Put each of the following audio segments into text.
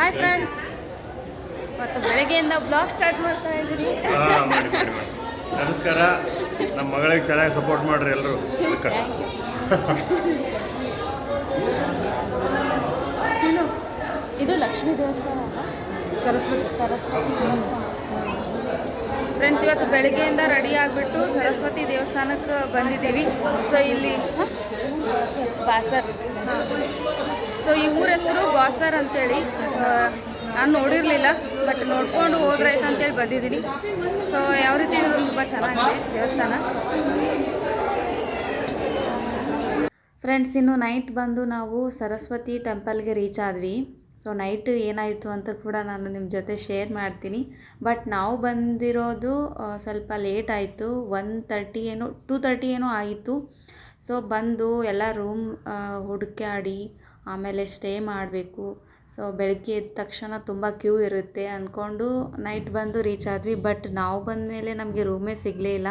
Hi friends ಮತ್ತು ಬೆಳಗ್ಗೆಯಿಂದ blog start ಮಾಡ್ತಾ ಇದ್ದೀನಿ ನಮಸ್ಕಾರ. ನಮ್ಮ ಮಗಳಿಗೆ ಚೆನ್ನಾಗಿ ಸಪೋರ್ಟ್ ಮಾಡ್ರಿ ಎಲ್ಲರೂ ಥ್ಯಾಂಕ್ ಯು ಇದು ಲಕ್ಷ್ಮೀ ದೇವಸ್ಥಾನ ಸರಸ್ವತಿ. ಸರಸ್ವತಿ ದೇವಸ್ಥಾನ. ಫ್ರೆಂಡ್ಸ್ ಇವತ್ತು ಬೆಳಗ್ಗೆಯಿಂದ ರೆಡಿ ಆಗಿಬಿಟ್ಟು ಸರಸ್ವತಿ ದೇವಸ್ಥಾನಕ್ಕೆ ಬಂದಿದ್ದೀವಿ. ಸೊ ಇಲ್ಲಿ ಹ? ಬಾಸರ್. ಸೊ ಈ ಊರ ಹೆಸರು ಬಾಸರ್ ಅಂತೇಳಿ. ನಾನು ನೋಡಿರಲಿಲ್ಲ ಬಟ್ ನೋಡ್ಕೊಂಡು ಹೋದ್ರಾಯ್ತು ಅಂತೇಳಿ ಬಂದಿದ್ದೀನಿ. ಸೊ, ಯಾವ ರೀತಿ ತುಂಬ ಚೆನ್ನಾಗಿದೆ ದೇವಸ್ಥಾನ. ಫ್ರೆಂಡ್ಸ್ ಇನ್ನು ನೈಟ್ ಬಂದು ನಾವು ಸರಸ್ವತಿ ಟೆಂಪಲ್ಗೆ ರೀಚ್ ಆದ್ವಿ. ಸೊ ನೈಟ್ ಏನಾಯಿತು ಅಂತ ಕೂಡ ನಾನು ನಿಮ್ಮ ಜೊತೆ ಶೇರ್ ಮಾಡ್ತೀನಿ. ಬಟ್ ನಾವು ಬಂದಿರೋದು ಸ್ವಲ್ಪ ಲೇಟ್ ಆಯಿತು. ಒನ್ ತರ್ಟಿ ಏನೋ ಟೂ ತರ್ಟಿ ಏನೋ ಆಯಿತು. ಸೊ ಬಂದು ಎಲ್ಲ ರೂಮ್ ಹುಡುಕಾಡಿ ಆಮೇಲೆ ಸ್ಟೇ ಮಾಡಬೇಕು. ಸೊ ಬೆಳಗ್ಗೆ ಎದ್ದ ತಕ್ಷಣ ತುಂಬ ಕ್ಯೂ ಇರುತ್ತೆ. ಅಂದ್ಕೊಂಡು ನೈಟ್ ಬಂದು ರೀಚ್ ಆದ್ವಿ. ಬಟ್ ನಾವು ಬಂದ ಮೇಲೆ ನಮಗೆ ರೂಮೇ ಸಿಗಲೇ ಇಲ್ಲ.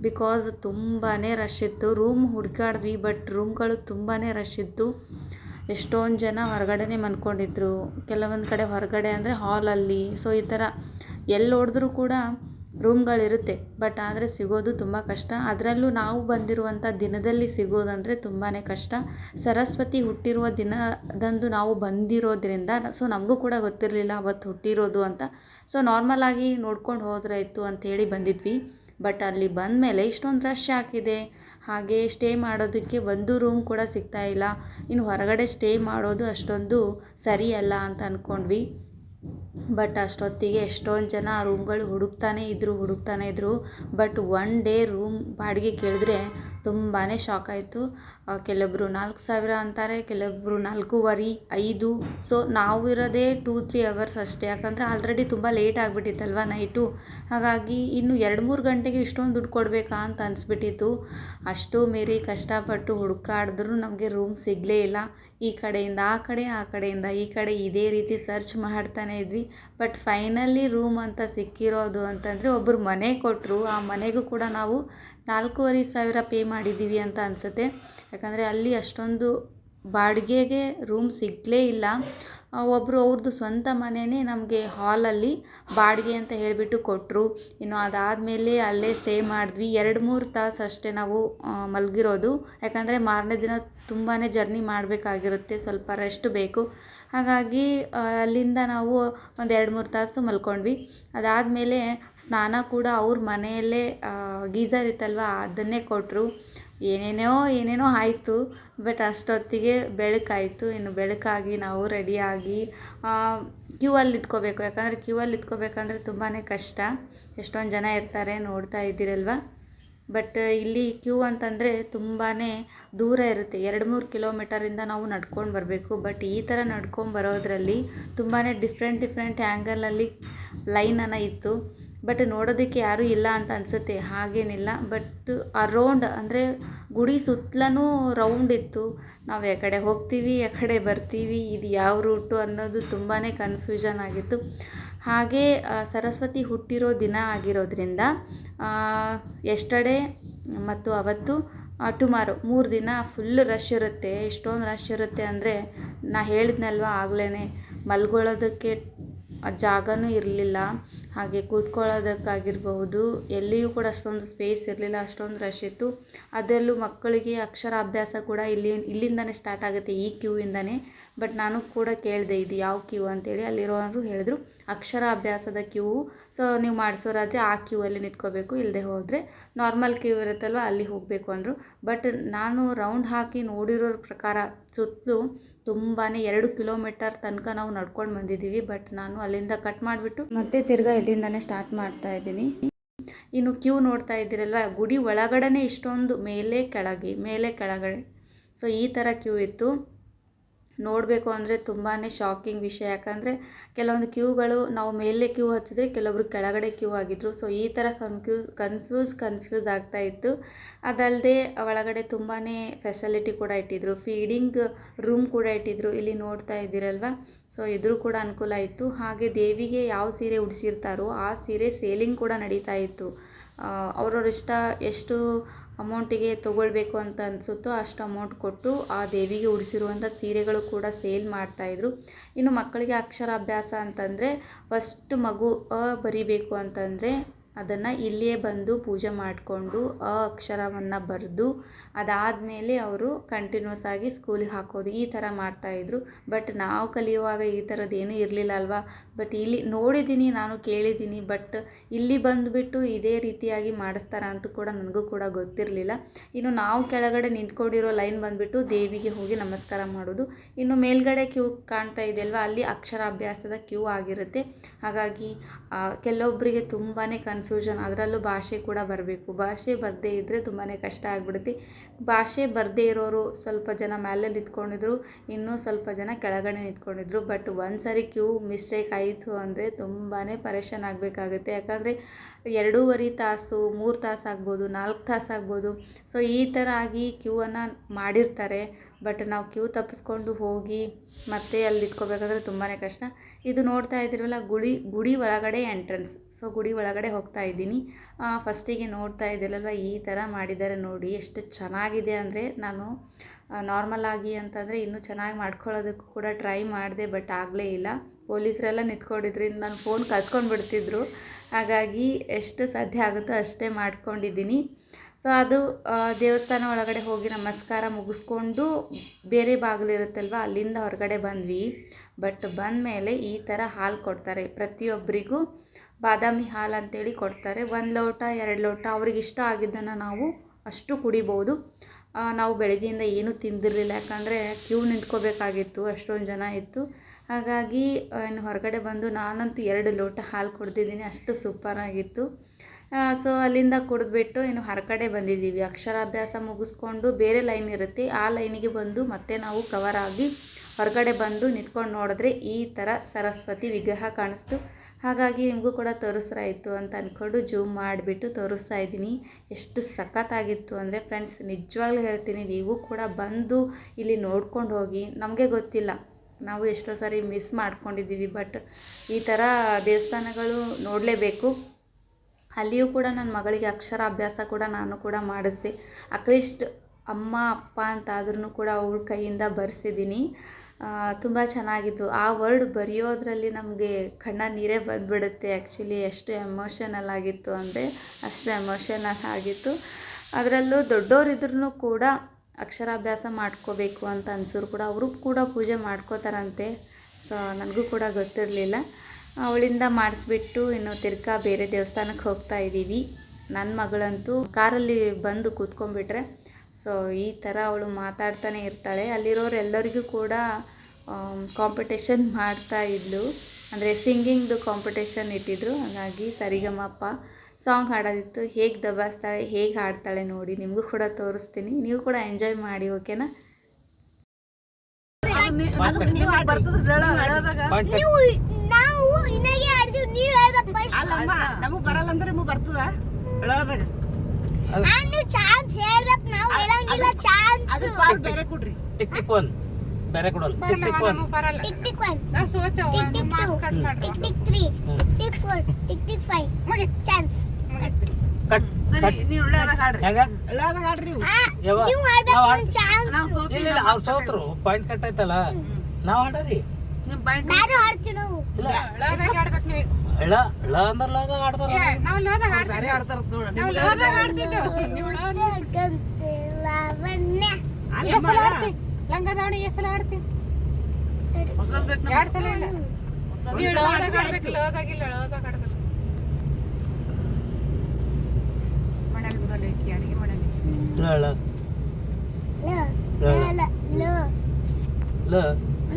ಬಿಕಾಸ್ ತುಂಬಾ ರಶ್ ಇತ್ತು. ರೂಮ್ ಹುಡ್ಕಾಡ್ವಿ ಬಟ್ ರೂಮ್ಗಳು ತುಂಬಾ ರಶ್ ಇತ್ತು. ಎಷ್ಟೊಂದು ಜನ ಹೊರಗಡೆನೇ ಮನ್ಕೊಂಡಿದ್ರು. ಕೆಲವೊಂದು ಕಡೆ ಹೊರಗಡೆ ಅಂದರೆ ಹಾಲಲ್ಲಿ ಸೊ ಈ ಥರ ಎಲ್ಲಿ ನೋಡಿದ್ರೂ ಕೂಡ ರೂಮ್ಗಳಿರುತ್ತೆ. ಬಟ್ ಆದರೆ ಸಿಗೋದು ತುಂಬ ಕಷ್ಟ. ಅದರಲ್ಲೂ ನಾವು ಬಂದಿರುವಂಥ ದಿನದಲ್ಲಿ ಸಿಗೋದಂದರೆ ತುಂಬಾ ಕಷ್ಟ. ಸರಸ್ವತಿ ಹುಟ್ಟಿರುವ ದಿನದಂದು ನಾವು ಬಂದಿರೋದ್ರಿಂದ, ಸೊ ನಮಗೂ ಕೂಡ ಗೊತ್ತಿರಲಿಲ್ಲ ಅವತ್ತು ಹುಟ್ಟಿರೋದು ಅಂತ. ಸೊ ನಾರ್ಮಲಾಗಿ ನೋಡ್ಕೊಂಡು ಹೋದ್ರಾಯಿತು ಅಂಥೇಳಿ ಬಂದಿದ್ವಿ. ಬಟ್ ಅಲ್ಲಿ ಬಂದ ಮೇಲೆ ಇಷ್ಟೊಂದು ರಶ್ ಹಾಕಿದೆ ಹಾಗೆ ಸ್ಟೇ ಮಾಡೋದಕ್ಕೆ ಒಂದು ರೂಮ್ ಕೂಡ ಸಿಗ್ತಾ ಇಲ್ಲ. ಇನ್ನು ಹೊರಗಡೆ ಸ್ಟೇ ಮಾಡೋದು ಅಷ್ಟೊಂದು ಸರಿಯಲ್ಲ ಅಂತ ಅಂದ್ಕೊಂಡ್ವಿ ಬಟ್ ಅಷ್ಟೊತ್ತಿಗೆ ಎಷ್ಟೊಂದು ಜನ ರೂಮ್ಗಳು ಹುಡುಕ್ತಾನೆ ಇದ್ದರು ಹುಡುಕ್ತಾನೆ ಇದ್ದರು ಬಟ್ ಒನ್ ಡೇ ರೂಮ್ ಬಾಡಿಗೆ ಕೇಳಿದ್ರೆ ತುಂಬಾ ಶಾಕ್ ಆಯಿತು. ಕೆಲವೊಬ್ಬರು ನಾಲ್ಕು ಸಾವಿರ ಅಂತಾರೆ ಕೆಲವೊಬ್ಬರು ನಾಲ್ಕೂವರೆ, ಐದು. ಸೊ ನಾವು ಇರೋದೇ ಟೂ ತ್ರೀ ಅವರ್ಸ್ ಅಷ್ಟೇ. ಯಾಕಂದರೆ ಆಲ್ರೆಡಿ ತುಂಬ ಲೇಟ್ ಆಗಿಬಿಟ್ಟಿತ್ತಲ್ವ ನೈಟು ಹಾಗಾಗಿ ಇನ್ನು ಎರಡು, ಮೂರು ಗಂಟೆಗೆ ಇಷ್ಟೊಂದು ದುಡ್ಡು ಕೊಡಬೇಕಾ ಅಂತ ಅನಿಸ್ಬಿಟ್ಟಿತ್ತು. ಅಷ್ಟು ಮೀರಿ ಕಷ್ಟಪಟ್ಟು ಹುಡುಕಾಡಿದ್ರೂ ನಮಗೆ ರೂಮ್ ಸಿಗಲೇ ಇಲ್ಲ. ಈ ಕಡೆಯಿಂದ, ಆ ಕಡೆ, ಆ ಕಡೆಯಿಂದ, ಈ ಕಡೆ ಇದೇ ರೀತಿ ಸರ್ಚ್ ಮಾಡ್ತಾನೆ ಇದ್ವಿ. ಬಟ್ ಫೈನಲಿ ರೂಮ್ ಅಂತ ಸಿಕ್ಕಿರೋದು ಅಂತಂದರೆ ಒಬ್ಬರು ಮನೆ ಕೊಟ್ಟರು ಆ ಮನೆಗೂ ಕೂಡ ನಾವು ನಾಲ್ಕೂವರೆ ಸಾವಿರ ಪೇ ಮಾಡಿದ್ದೀವಿ ಅಂತ ಅನಿಸುತ್ತೆ. ಯಾಕಂದರೆ ಅಲ್ಲಿ ಅಷ್ಟೊಂದು ಬಾಡಿಗೆಗೆ ರೂಮ್ ಸಿಗಲೇ ಇಲ್ಲ. ಒಬ್ಬರು ಅವ್ರದ್ದು ಸ್ವಂತ ಮನೆಯೇ ನಮಗೆ ಹಾಲಲ್ಲಿ ಬಾಡಿಗೆ ಅಂತ ಹೇಳಿಬಿಟ್ಟು ಕೊಟ್ಟರು ಇನ್ನು ಅದಾದಮೇಲೆ ಅಲ್ಲೇ ಸ್ಟೇ ಮಾಡಿದ್ವಿ. ಎರಡು ಮೂರು ತಾಸು ಅಷ್ಟೇ ನಾವು ಮಲಗಿರೋದು. ಯಾಕಂದರೆ ಮಾರನೇ ದಿನ ತುಂಬಾ ಜರ್ನಿ ಮಾಡಬೇಕಾಗಿರುತ್ತೆ. ಸ್ವಲ್ಪ ರೆಸ್ಟ್ ಬೇಕು. ಹಾಗಾಗಿ ಅಲ್ಲಿಂದ ನಾವು ಒಂದು ಎರಡು ಮೂರು ತಾಸು ಮಲ್ಕೊಂಡ್ವಿ. ಅದಾದಮೇಲೆ ಸ್ನಾನ ಕೂಡ ಅವ್ರ ಮನೆಯಲ್ಲೇ ಗೀಝರ್ ಇತ್ತಲ್ವ, ಅದನ್ನೇ ಕೊಟ್ಟರು ಏನೇನೋ ಏನೇನೋ ಆಯಿತು ಬಟ್ ಅಷ್ಟೊತ್ತಿಗೆ ಬೆಳಕಾಯಿತು. ಇನ್ನು ಬೆಳಕಾಗಿ ನಾವು ರೆಡಿಯಾಗಿ ಕ್ಯೂ ಅಲ್ಲಿ ನಿಂತ್ಕೋಬೇಕು. ಯಾಕಂದರೆ ಕ್ಯೂ ಅಲ್ಲಿ ನಿಂತ್ಕೋಬೇಕಂದ್ರೆ ತುಂಬಾ ಕಷ್ಟ. ಎಷ್ಟೊಂದು ಜನ ಇರ್ತಾರೆ, ನೋಡ್ತಾ ಇದ್ದೀರಲ್ವ? ಬಟ್ ಇಲ್ಲಿ ಕ್ಯೂ ಅಂತಂದರೆ ತುಂಬಾ ದೂರ ಇರುತ್ತೆ. ಎರಡು ಮೂರು ಕಿಲೋಮೀಟರಿಂದ ನಾವು ನಡ್ಕೊಂಡು ಬರಬೇಕು. ಬಟ್ ಈ ಥರ ನಡ್ಕೊಂಡು ಬರೋದ್ರಲ್ಲಿ ತುಂಬಾ ಡಿಫ್ರೆಂಟ್ ಡಿಫ್ರೆಂಟ್ ಆ್ಯಂಗಲಲ್ಲಿ ಲೈನನ್ನು ಇತ್ತು. ಬಟ್ ನೋಡೋದಕ್ಕೆ ಯಾರೂ ಇಲ್ಲ ಅಂತ ಅನಿಸುತ್ತೆ. ಹಾಗೇನಿಲ್ಲ. ಬಟ್ ಅರೌಂಡ್ ಅಂದರೆ ಗುಡಿ ಸುತ್ತಲೂ ರೌಂಡ್ ಇತ್ತು. ನಾವು ಯಾಕಡೆ ಹೋಗ್ತೀವಿ ಯಾಕಡೆ ಬರ್ತೀವಿ. ಇದು ಯಾವ ರೂಟು ಅನ್ನೋದು ತುಂಬಾ ಕನ್ಫ್ಯೂಷನ್ ಆಗಿತ್ತು. ಹಾಗೆ ಸರಸ್ವತಿ ಹುಟ್ಟಿರೋ ದಿನ ಆಗಿರೋದ್ರಿಂದ ಎಸ್ಟರ್ಡೇ ಮತ್ತು ಅವತ್ತು ಟುಮಾರೋ, ಮೂರು ದಿನ ಫುಲ್ ರಶ್ ಇರುತ್ತೆ. ಎಷ್ಟೊಂದು ರಶ್ ಇರುತ್ತೆ ಅಂದರೆ, ನಾ ಹೇಳಿದ್ನಲ್ವ ಆಗಲೇ ಮಲ್ಕೊಳ್ಳೋದಕ್ಕೆ ಜಾಗವೂ ಇರಲಿಲ್ಲ. ಹಾಗೆ ಕೂತ್ಕೊಳ್ಳೋದಕ್ಕಾಗಿರ್ಬಹುದು. ಎಲ್ಲಿಯೂ ಕೂಡ ಅಷ್ಟೊಂದು ಸ್ಪೇಸ್ ಇರಲಿಲ್ಲ, ಅಷ್ಟೊಂದು ರಶ್ ಇತ್ತು. ಅದರಲ್ಲೂ ಮಕ್ಕಳಿಗೆ ಅಕ್ಷರಾಭ್ಯಾಸ ಕೂಡ ಇಲ್ಲಿ, ಇಲ್ಲಿಂದನೇ ಸ್ಟಾರ್ಟ್ ಆಗುತ್ತೆ, ಈ ಕ್ಯೂ ಇಂದನೇ. ಬಟ್ ನಾನು ಕೂಡ ಕೇಳಿದೆ, ಇದು ಯಾವ ಕ್ಯೂ ಅಂತೇಳಿ. ಅಲ್ಲಿರೋರು ಹೇಳಿದ್ರು ಅಕ್ಷರಾಭ್ಯಾಸದ ಕ್ಯೂ ಸೊ ನೀವು ಮಾಡಿಸೋರಾದರೆ ಆ ಕ್ಯೂ ಅಲ್ಲಿ ನಿಂತ್ಕೋಬೇಕು ಇಲ್ಲದೆ ಹೋದರೆ ನಾರ್ಮಲ್ ಕ್ಯೂ ಇರುತ್ತಲ್ವ, ಅಲ್ಲಿ ಹೋಗಬೇಕು ಅಂದರು. ಬಟ್ ನಾನು ರೌಂಡ್ ಹಾಕಿ ನೋಡಿರೋ ಪ್ರಕಾರ ಸುತ್ತಲೂ ತುಂಬಾ ಎರಡು ಕಿಲೋಮೀಟರ್ ತನಕ ನಾವು ನಡ್ಕೊಂಡು ಬಂದಿದ್ದೀವಿ. ಬಟ್ ನಾನು ಅಲ್ಲಿಂದ ಕಟ್ ಮಾಡಿಬಿಟ್ಟು ಮತ್ತೆ ತಿರ್ಗಾ ಇಲ್ಲಿಂದನೇ ಸ್ಟಾರ್ಟ್ ಮಾಡ್ತಾ ಇದ್ದೀನಿ. ಇನ್ನು ಕ್ಯೂ ನೋಡ್ತಾ ಇದ್ದೀರಲ್ವ? ಗುಡಿ ಒಳಗಡೆನೇ ಇಷ್ಟೊಂದು, ಮೇಲೆ ಕೆಳಗೆ, ಮೇಲೆ ಕೆಳಗಡೆ. ಸೊ ಈ ಥರ ಕ್ಯೂ ಇತ್ತು. ನೋಡಬೇಕು ಅಂದರೆ ತುಂಬಾ ಶಾಕಿಂಗ್ ವಿಷಯ. ಯಾಕಂದರೆ ಕೆಲವೊಂದು ಕ್ಯೂಗಳು ನಾವು ಮೇಲೆ ಕ್ಯೂ ಹಚ್ಚಿದ್ರೆ ಕೆಲವೊಬ್ರು ಕೆಳಗಡೆ ಕ್ಯೂ ಆಗಿದ್ರು. ಸೊ ಈ ಥರ ಕನ್ಫ್ಯೂ ಕನ್ಫ್ಯೂಸ್ ಕನ್ಫ್ಯೂಸ್ ಆಗ್ತಾ ಇತ್ತು. ಅದಲ್ಲದೆ ಒಳಗಡೆ ತುಂಬಾ ಫೆಸಿಲಿಟಿ ಕೂಡ ಇಟ್ಟಿದ್ರು. ಫೀಡಿಂಗ್ ರೂಮ್ ಕೂಡ ಇಟ್ಟಿದ್ರು. ಇಲ್ಲಿ ನೋಡ್ತಾ ಇದ್ದೀರಲ್ವ? ಸೊ ಇದ್ರೂ ಕೂಡ ಅನುಕೂಲ ಇತ್ತು. ಹಾಗೆ ದೇವಿಗೆ ಯಾವ ಸೀರೆ ಉಡಿಸಿರ್ತಾರೋ ಆ ಸೀರೆ ಸೇಲಿಂಗ್ ಕೂಡ ನಡೀತಾ ಇತ್ತು. ಅವ್ರವ್ರ ಇಷ್ಟ ಎಷ್ಟು ಅಮೌಂಟಿಗೆ ತೊಗೊಳ್ಬೇಕು ಅಂತ ಅನಿಸುತ್ತೋ ಅಷ್ಟು ಅಮೌಂಟ್ ಕೊಟ್ಟು ಆ ದೇವಿಗೆ ಉಡಿಸಿರುವಂಥ ಸೀರೆಗಳು ಕೂಡ ಸೇಲ್ ಮಾಡ್ತಾಯಿದ್ರು ಇನ್ನು ಮಕ್ಕಳಿಗೆ ಅಕ್ಷರಾಭ್ಯಾಸ ಅಂತಂದರೆ ಫಸ್ಟ್ ಮಗು ಅ ಬರಿಬೇಕು ಅಂತಂದರೆ ಅದನ್ನು ಇಲ್ಲಿಯೇ ಬಂದು ಪೂಜೆ ಮಾಡಿಕೊಂಡು ಅ ಅಕ್ಷರವನ್ನು ಬರೆದು ಅದಾದಮೇಲೆ ಅವರು ಕಂಟಿನ್ಯೂಸ್ ಆಗಿ ಸ್ಕೂಲಿಗೆ ಹಾಕೋದು. ಈ ಥರ ಮಾಡ್ತಾಯಿದ್ರು ಬಟ್ ನಾವು ಕಲಿಯುವಾಗ ಈ ಥರದ್ದೇನೂ ಇರಲಿಲ್ಲ ಅಲ್ವಾ? ಬಟ್ ಇಲ್ಲಿ ನೋಡಿದ್ದೀನಿ ನಾನು ಕೇಳಿದ್ದೀನಿ ಬಟ್ ಇಲ್ಲಿ ಬಂದುಬಿಟ್ಟು ಇದೇ ರೀತಿಯಾಗಿ ಮಾಡಿಸ್ತಾರ ಅಂತ ಕೂಡ ನನಗೂ ಕೂಡ ಗೊತ್ತಿರಲಿಲ್ಲ. ಇನ್ನು ನಾವು ಕೆಳಗಡೆ ನಿಂತ್ಕೊಂಡಿರೋ ಲೈನ್ ಬಂದುಬಿಟ್ಟು ದೇವಿಗೆ ಹೋಗಿ ನಮಸ್ಕಾರ ಮಾಡೋದು. ಇನ್ನು ಮೇಲ್ಗಡೆ ಕ್ಯೂ ಕಾಣ್ತಾ ಇದೆ ಅಲ್ವಾ? ಅಲ್ಲಿ ಅಕ್ಷರಾಭ್ಯಾಸದ ಕ್ಯೂ ಆಗಿರುತ್ತೆ. ಹಾಗಾಗಿ ಕೆಲವೊಬ್ಬರಿಗೆ ತುಂಬಾ ಕನ್ಫ್ಯೂಷನ್ ಅದರಲ್ಲೂ ಭಾಷೆ ಕೂಡ ಬರಬೇಕು. ಭಾಷೆ ಬರದೇ ಇದ್ದರೆ ತುಂಬಾ ಕಷ್ಟ ಆಗಿಬಿಡುತ್ತೆ. ಭಾಷೆ ಬರದೇ ಇರೋರು ಸ್ವಲ್ಪ ಜನ ಮೇಲೆ ನಿಂತ್ಕೊಂಡಿದ್ರು, ಇನ್ನೂ ಸ್ವಲ್ಪ ಜನ ಕೆಳಗಡೆ ನಿಂತ್ಕೊಂಡಿದ್ರು. ಬಟ್ ಒಂದು ಸರಿ ಕ್ಯೂ ಮಿಸ್ಟೇಕ್ ಆಯಿತು ಅಂದರೆ ತುಂಬಾ ಪರೇಷಾನ್ ಆಗಬೇಕಾಗುತ್ತೆ. ಯಾಕಂದರೆ ಎರಡೂವರೆ ತಾಸು, ಮೂರು ತಾಸು ಆಗ್ಬೋದು, ನಾಲ್ಕು ತಾಸು ಆಗ್ಬೋದು. ಸೊ ಈ ಥರ ಆಗಿ ಕ್ಯೂವನ್ನು ಮಾಡಿರ್ತಾರೆ. ಬಟ್ ನಾವು ಕ್ಯೂ ತಪ್ಪಿಸ್ಕೊಂಡು ಹೋಗಿ ಮತ್ತೆ ಅಲ್ಲಿ ನಿಂತ್ಕೋಬೇಕಾದ್ರೆ ತುಂಬಾ ಕಷ್ಟ. ಇದು ನೋಡ್ತಾ ಇದ್ದೀರಲ್ಲ, ಗುಡಿ ಗುಡಿ ಒಳಗಡೆ ಎಂಟ್ರೆನ್ಸ್ ಸೊ ಗುಡಿ ಒಳಗಡೆ ಹೋಗ್ತಾ ಇದ್ದೀನಿ. ಫಸ್ಟಿಗೆ ನೋಡ್ತಾ ಇದ್ದೀರಲ್ವ, ಈ ಥರ ಮಾಡಿದ್ದಾರೆ ನೋಡಿ, ಎಷ್ಟು ಚೆನ್ನಾಗಿದೆ ಅಂದರೆ ನಾನು ನಾರ್ಮಲ್ ಆಗಿ ಅಂತಂದರೆ ಇನ್ನೂ ಚೆನ್ನಾಗಿ ಮಾಡ್ಕೊಳ್ಳೋದಕ್ಕೂ ಕೂಡ ಟ್ರೈ ಮಾಡಿದೆ ಬಟ್ ಆಗಲೇ ಇಲ್ಲ. ಪೊಲೀಸರೆಲ್ಲ ನಿಂತ್ಕೊಂಡಿದ್ರಿಂದ ನಾನು ಫೋನ್ ಕಸ್ಕೊಂಡು ಬಿಡ್ತಿದ್ರು ಹಾಗಾಗಿ ಎಷ್ಟು ಸಾಧ್ಯ ಆಗುತ್ತೋ ಅಷ್ಟೇ ಮಾಡ್ಕೊಂಡಿದ್ದೀನಿ. ಸೊ ಅದು ದೇವಸ್ಥಾನ ಒಳಗಡೆ ಹೋಗಿ ನಮಸ್ಕಾರ ಮುಗಿಸ್ಕೊಂಡು ಬೇರೆ ಬಾಗಿಲಿರುತ್ತಲ್ವ, ಅಲ್ಲಿಂದ ಹೊರಗಡೆ ಬಂದ್ವಿ. ಬಟ್ ಬಂದ ಮೇಲೆ ಈ ಥರ ಹಾಲು ಕೊಡ್ತಾರೆ. ಪ್ರತಿಯೊಬ್ಬರಿಗೂ ಬಾದಾಮಿ ಹಾಲು ಅಂತೇಳಿ ಕೊಡ್ತಾರೆ. ಒಂದು ಲೋಟ, ಎರಡು ಲೋಟ, ಅವ್ರಿಗೆ ಇಷ್ಟ ಆಗಿದ್ದನ್ನು ನಾವು ಅಷ್ಟು ಕುಡಿಬೋದು. ನಾವು ಬೆಳಗ್ಗೆಯಿಂದ ಏನೂ ತಿಂದಿರಲಿಲ್ಲ. ಯಾಕಂದರೆ ಕ್ಯೂ ನಿಂತ್ಕೋಬೇಕಾಗಿತ್ತು, ಅಷ್ಟೊಂದು ಜನ ಇತ್ತು. ಹಾಗಾಗಿ ಇನ್ನು ಹೊರಗಡೆ ಬಂದು ನಾನಂತೂ ಎರಡು ಲೋಟ ಹಾಲು ಕುಡ್ದಿದ್ದೀನಿ. ಅಷ್ಟು ಸೂಪರಾಗಿತ್ತು. ಸೊ, ಅಲ್ಲಿಂದ ಕುಡಿದ್ಬಿಟ್ಟು ಇನ್ನು ಹೊರಗಡೆ ಬಂದಿದ್ದೀವಿ. ಅಕ್ಷರಾಭ್ಯಾಸ ಮುಗಿಸ್ಕೊಂಡು ಬೇರೆ ಲೈನ್ ಇರುತ್ತೆ. ಆ ಲೈನಿಗೆ ಬಂದು ಮತ್ತೆ ನಾವು ಕವರ್ ಆಗಿ ಹೊರಗಡೆ ಬಂದು ನಿಂತ್ಕೊಂಡು ನೋಡಿದ್ರೆ ಈ ಥರ ಸರಸ್ವತಿ ವಿಗ್ರಹ ಕಾಣಿಸ್ತು. ಹಾಗಾಗಿ ನಿಮಗೂ ಕೂಡ ತೋರಿಸ್ರಾಯ್ತು ಅಂತ ಅಂದ್ಕೊಂಡು ಜೂಮ್ ಮಾಡಿಬಿಟ್ಟು ತೋರಿಸ್ತಾ ಇದ್ದೀನಿ. ಎಷ್ಟು ಸಖತ್ತಾಗಿತ್ತು ಅಂದರೆ ಫ್ರೆಂಡ್ಸ್, ನಿಜವಾಗ್ಲೂ ಹೇಳ್ತೀನಿ, ನೀವು ಕೂಡ ಬಂದು ಇಲ್ಲಿ ನೋಡ್ಕೊಂಡು ಹೋಗಿ. ನಮಗೆ ಗೊತ್ತಿಲ್ಲ. ನಾವು ಎಷ್ಟೋ ಸಾರಿ ಮಿಸ್ ಮಾಡ್ಕೊಂಡಿದ್ದೀವಿ ಬಟ್ ಈ ಥರ ದೇವಸ್ಥಾನಗಳು ನೋಡಲೇಬೇಕು. ಅಲ್ಲಿಯೂ ಕೂಡ ನನ್ನ ಮಗಳಿಗೆ ಅಕ್ಷರ ಅಭ್ಯಾಸ ಕೂಡ ನಾನು ಕೂಡ ಮಾಡಿಸ್ದೆ. ಅಟ್ಲೀಸ್ಟ್ ಅಮ್ಮ, ಅಪ್ಪ ಅಂತ ಆದ್ರೂ ಕೂಡ ಅವಳ ಕೈಯಿಂದ ಬರೆಸಿದ್ದೀನಿ. ತುಂಬ ಚೆನ್ನಾಗಿತ್ತು. ಆ ವರ್ಡ್ ಬರೆಯೋದ್ರಲ್ಲಿ ನಮಗೆ ಕಣ್ಣ ನೀರೇ ಬಂದುಬಿಡುತ್ತೆ. ಆ್ಯಕ್ಚುಲಿ ಎಷ್ಟು ಎಮೋಷನಲ್ ಆಗಿತ್ತು ಅಂದರೆ ಅಷ್ಟು ಎಮೋಷನಲ್ ಆಗಿತ್ತು. ಅದರಲ್ಲೂ ದೊಡ್ಡವರಿದ್ರೂ ಕೂಡ ಅಕ್ಷರಾಭ್ಯಾಸ ಮಾಡ್ಕೋಬೇಕು ಅಂತ ಅನ್ಸೋರು ಕೂಡ ಅವರು ಕೂಡ ಪೂಜೆ ಮಾಡ್ಕೋತಾರಂತೆ. ಸೊ ನನಗೂ ಕೂಡ ಗೊತ್ತಿರಲಿಲ್ಲ. ಅವಳಿಂದ ಮಾಡಿಸ್ಬಿಟ್ಟು ಇನ್ನು ತಿರ್ಗಾ ಬೇರೆ ದೇವಸ್ಥಾನಕ್ಕೆ ಹೋಗ್ತಾ ಇದ್ದೀವಿ. ನನ್ನ ಮಗಳಂತೂ ಕಾರಲ್ಲಿ ಬಂದು ಕೂತ್ಕೊಂಡ್ಬಿಟ್ರೆ. ಸೊ ಈ ಥರ ಅವಳು ಮಾತಾಡ್ತಾನೆ ಇರ್ತಾಳೆ. ಅಲ್ಲಿರೋರು ಎಲ್ಲರಿಗೂ ಕೂಡ ಕಾಂಪಿಟೇಷನ್ ಮಾಡ್ತಾ ಇದ್ಲು. ಅಂದರೆ ಸಿಂಗಿಂಗ್ದು ಕಾಂಪಿಟೇಷನ್ ಇಟ್ಟಿದ್ರು. ಹಾಗಾಗಿ ಸರಿಗಮಪ್ಪ ಸಾಂಗ್ ಹಾಡೋದಿತ್ತು ಹೇಗೆ ದಬಾಯಿಸ್ತಾಳೆ ಹೇಗೆ ಹಾಡ್ತಾಳೆ ನೋಡಿ ನಿಮಗೂ ಕೂಡ ತೋರಿಸ್ತೀನಿ ನೀವು ಕೂಡ ಎಂಜಾಯ್ ಮಾಡಿ ಓಕೆನಾ ನೀವು ನಾವು ಇನ್ನಾಗೆ ಆಡ್ತೀವಿ ನೀವ್ ಹೇಳ್ಬೇಕು first. ಅಲ್ಲಮ್ಮ ನಮಗ್ ಬರಲ್ಲ ಅಂದ್ರೆ ನಿಮಗ್ ಬರ್ತದ ಹೇಳೋದಾಗ ಆ, ನೀವು ಚಾನ್ಸ್ ಹೇಳಬೇಕು ನಾವು ಹೇಳಂಗಿಲ್ಲ ಚಾನ್ಸ್ ಅದು ಪಾಲ್ ಬೇರೆ ಕೊಡ್ರಿ ಟಿಕ್ ಟಿಕ್ ಒನ್ ಬೇರೆ ಕೊಡಲ್ಲ. Tick tick one. Tick tick one. Tick tick tick tick 3 tick tick four. Tick tick ಮುಗಿ ಚಾನ್ಸ್. ಕಟ್ ಸರಿ ನೀವ್ ಹೇಳೋದಾಗ ಹಾಡ್ರಿ. ಹೆಂಗ? ಹೇಳೋದಾಗ ಹಾಡ್ರಿ ಯವ ನೀವು ಆಡ್ಬೇಕು ನಾವ್ ಒಂದು ಚಾನ್ಸ್. ನಾವು ಸೋತಿ ಇಲ್ಲ ಅವ್ರು ಸೋತ್ರು. ಪಾಯಿಂಟ್ ಕಟ್ ಆಯ್ತಲ್ಲ. ನಾವು ಆಡರಿ ನಿಮ್ ಪಾಯಿಂಟ್ ನಾನು ಆಡ್ತೀವಿ ನಾವು? ಇಲ್ಲ. ಅಂದ್ರ ಲದಾಗ ಆಡ್ತಾರ ಬೇರೆ ಆಡ್ತಾರ ನೋಡ. ಗಂತೆ ಲಾವಣ್ಯ ಲಂಗದಾವಣಿ ಎಸಲ ಆಡ್ತಿ ಹೊಸದ್ ಬೇಕು ಎರಡ್ ಸಲ ಇಲ್ಲ. ಲೋದಾಗಿಲ್ಲ ಲೋದಾಗ ಆಡ್ಬೇಕು ಮಣಲ್ ಬಿಡಲ್ಲ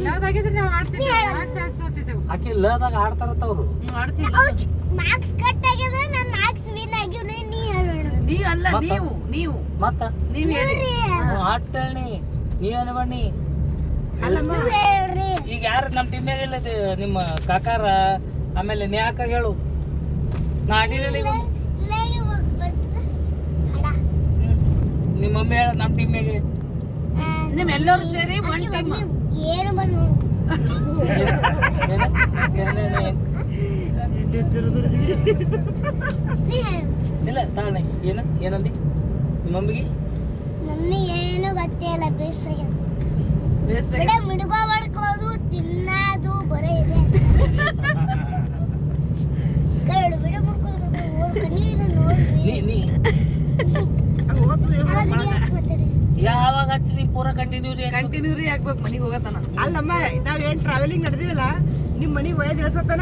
ಲೋದಾಗಿದ್ರೆ ನಾವು ಆಡ್ತಿದ್ವಿ. ಚಾನ್ಸ್ ಆಕಿ ಲದಾಗ ಆಡ್ತಾರತ್ತ ಅವ್ರು. ನೀವ್ ಆಡ್ತೀವಿ ಮಾರ್ಕ್ಸ್ ಕಟ್ ಮಾರ್ಕ್ಸ್ ವಿನ್ ಆಗಿವ್ನಿ ನೀ ಹೇಳೋಣ ನೀವ್ ಅಲ್ಲ ಮತ್ತ? ನೀವು ನೀವು. ಮತ್ತ? ನೀವ್ ಹೇಳಿ. ಆಟ ಹೇಳಿ ನೀ ಬನ್ನಿ ಅಲ್ಲಮ್ಮ ಈಗ ಯಾರು ನಮ್ಮ ಟೀಮ್ನಾಗ ಇಲ್ಲ ಇದು ನಿಮ್ಮ ಕಾಕಾರ ಆಮೇಲೆ ನೀ ಯಾಕ ಹೇಳು ನಾ ಆಡಿಲ್ಲ ಈಗ ನಿಮ್ಮ ಮಮ್ಮಿ ಹೇಳ ನಮ್ಮ ಟೀಮ್ನಾಗೆ ನಿಮ್ ಎಲ್ಲರೂ ಸೇರಿ ಒನ್ ಟೈಮ್ ಏನು ಇಲ್ಲ ತಾಳೆ ಏನ ಏನಂದಿ ಮಮ್ಮಿಗೆ ಮಮ್ಮಿ ಗೊತ್ತಿಲ್ಲ ಬೇಸಿಗೆ ವೇಸ್ಟ್ ಬಿಡ ಮಿಡುಗ ಮಾಡ್ಕೊಳ್ಳೋದು ತಿನ್ನೋದು ಬರೇ ಇದೆ. ಕರಡು ಬಿಡ ಮಾಡ್ಕೊಳ್ಳೋದು ಓಡ್ ಕಣ್ಣೀರು ನೋಡ್ರಿ. ಯಾವಾಗ ಹಚ್ಚಿದಿ ಪೂರ ಕಂಟಿನ್ಯೂ ರೀ ಕಂಟಿನ್ಯೂ ರೀ ಆಗ್ಬೇಕು ಮನಿಗೆ ಹೋಗತನ ಅಲ್ಲಮ್ಮ ನಾವೇನು ಏನ್ ಟ್ರಾವೆಲಿಂಗ್ ನಡೆದಿವಲ್ಲ ನಿಮ್ಮ ಮನಿಗ್ ಒಯ್ದು ಇಳಿಸತ್ತನ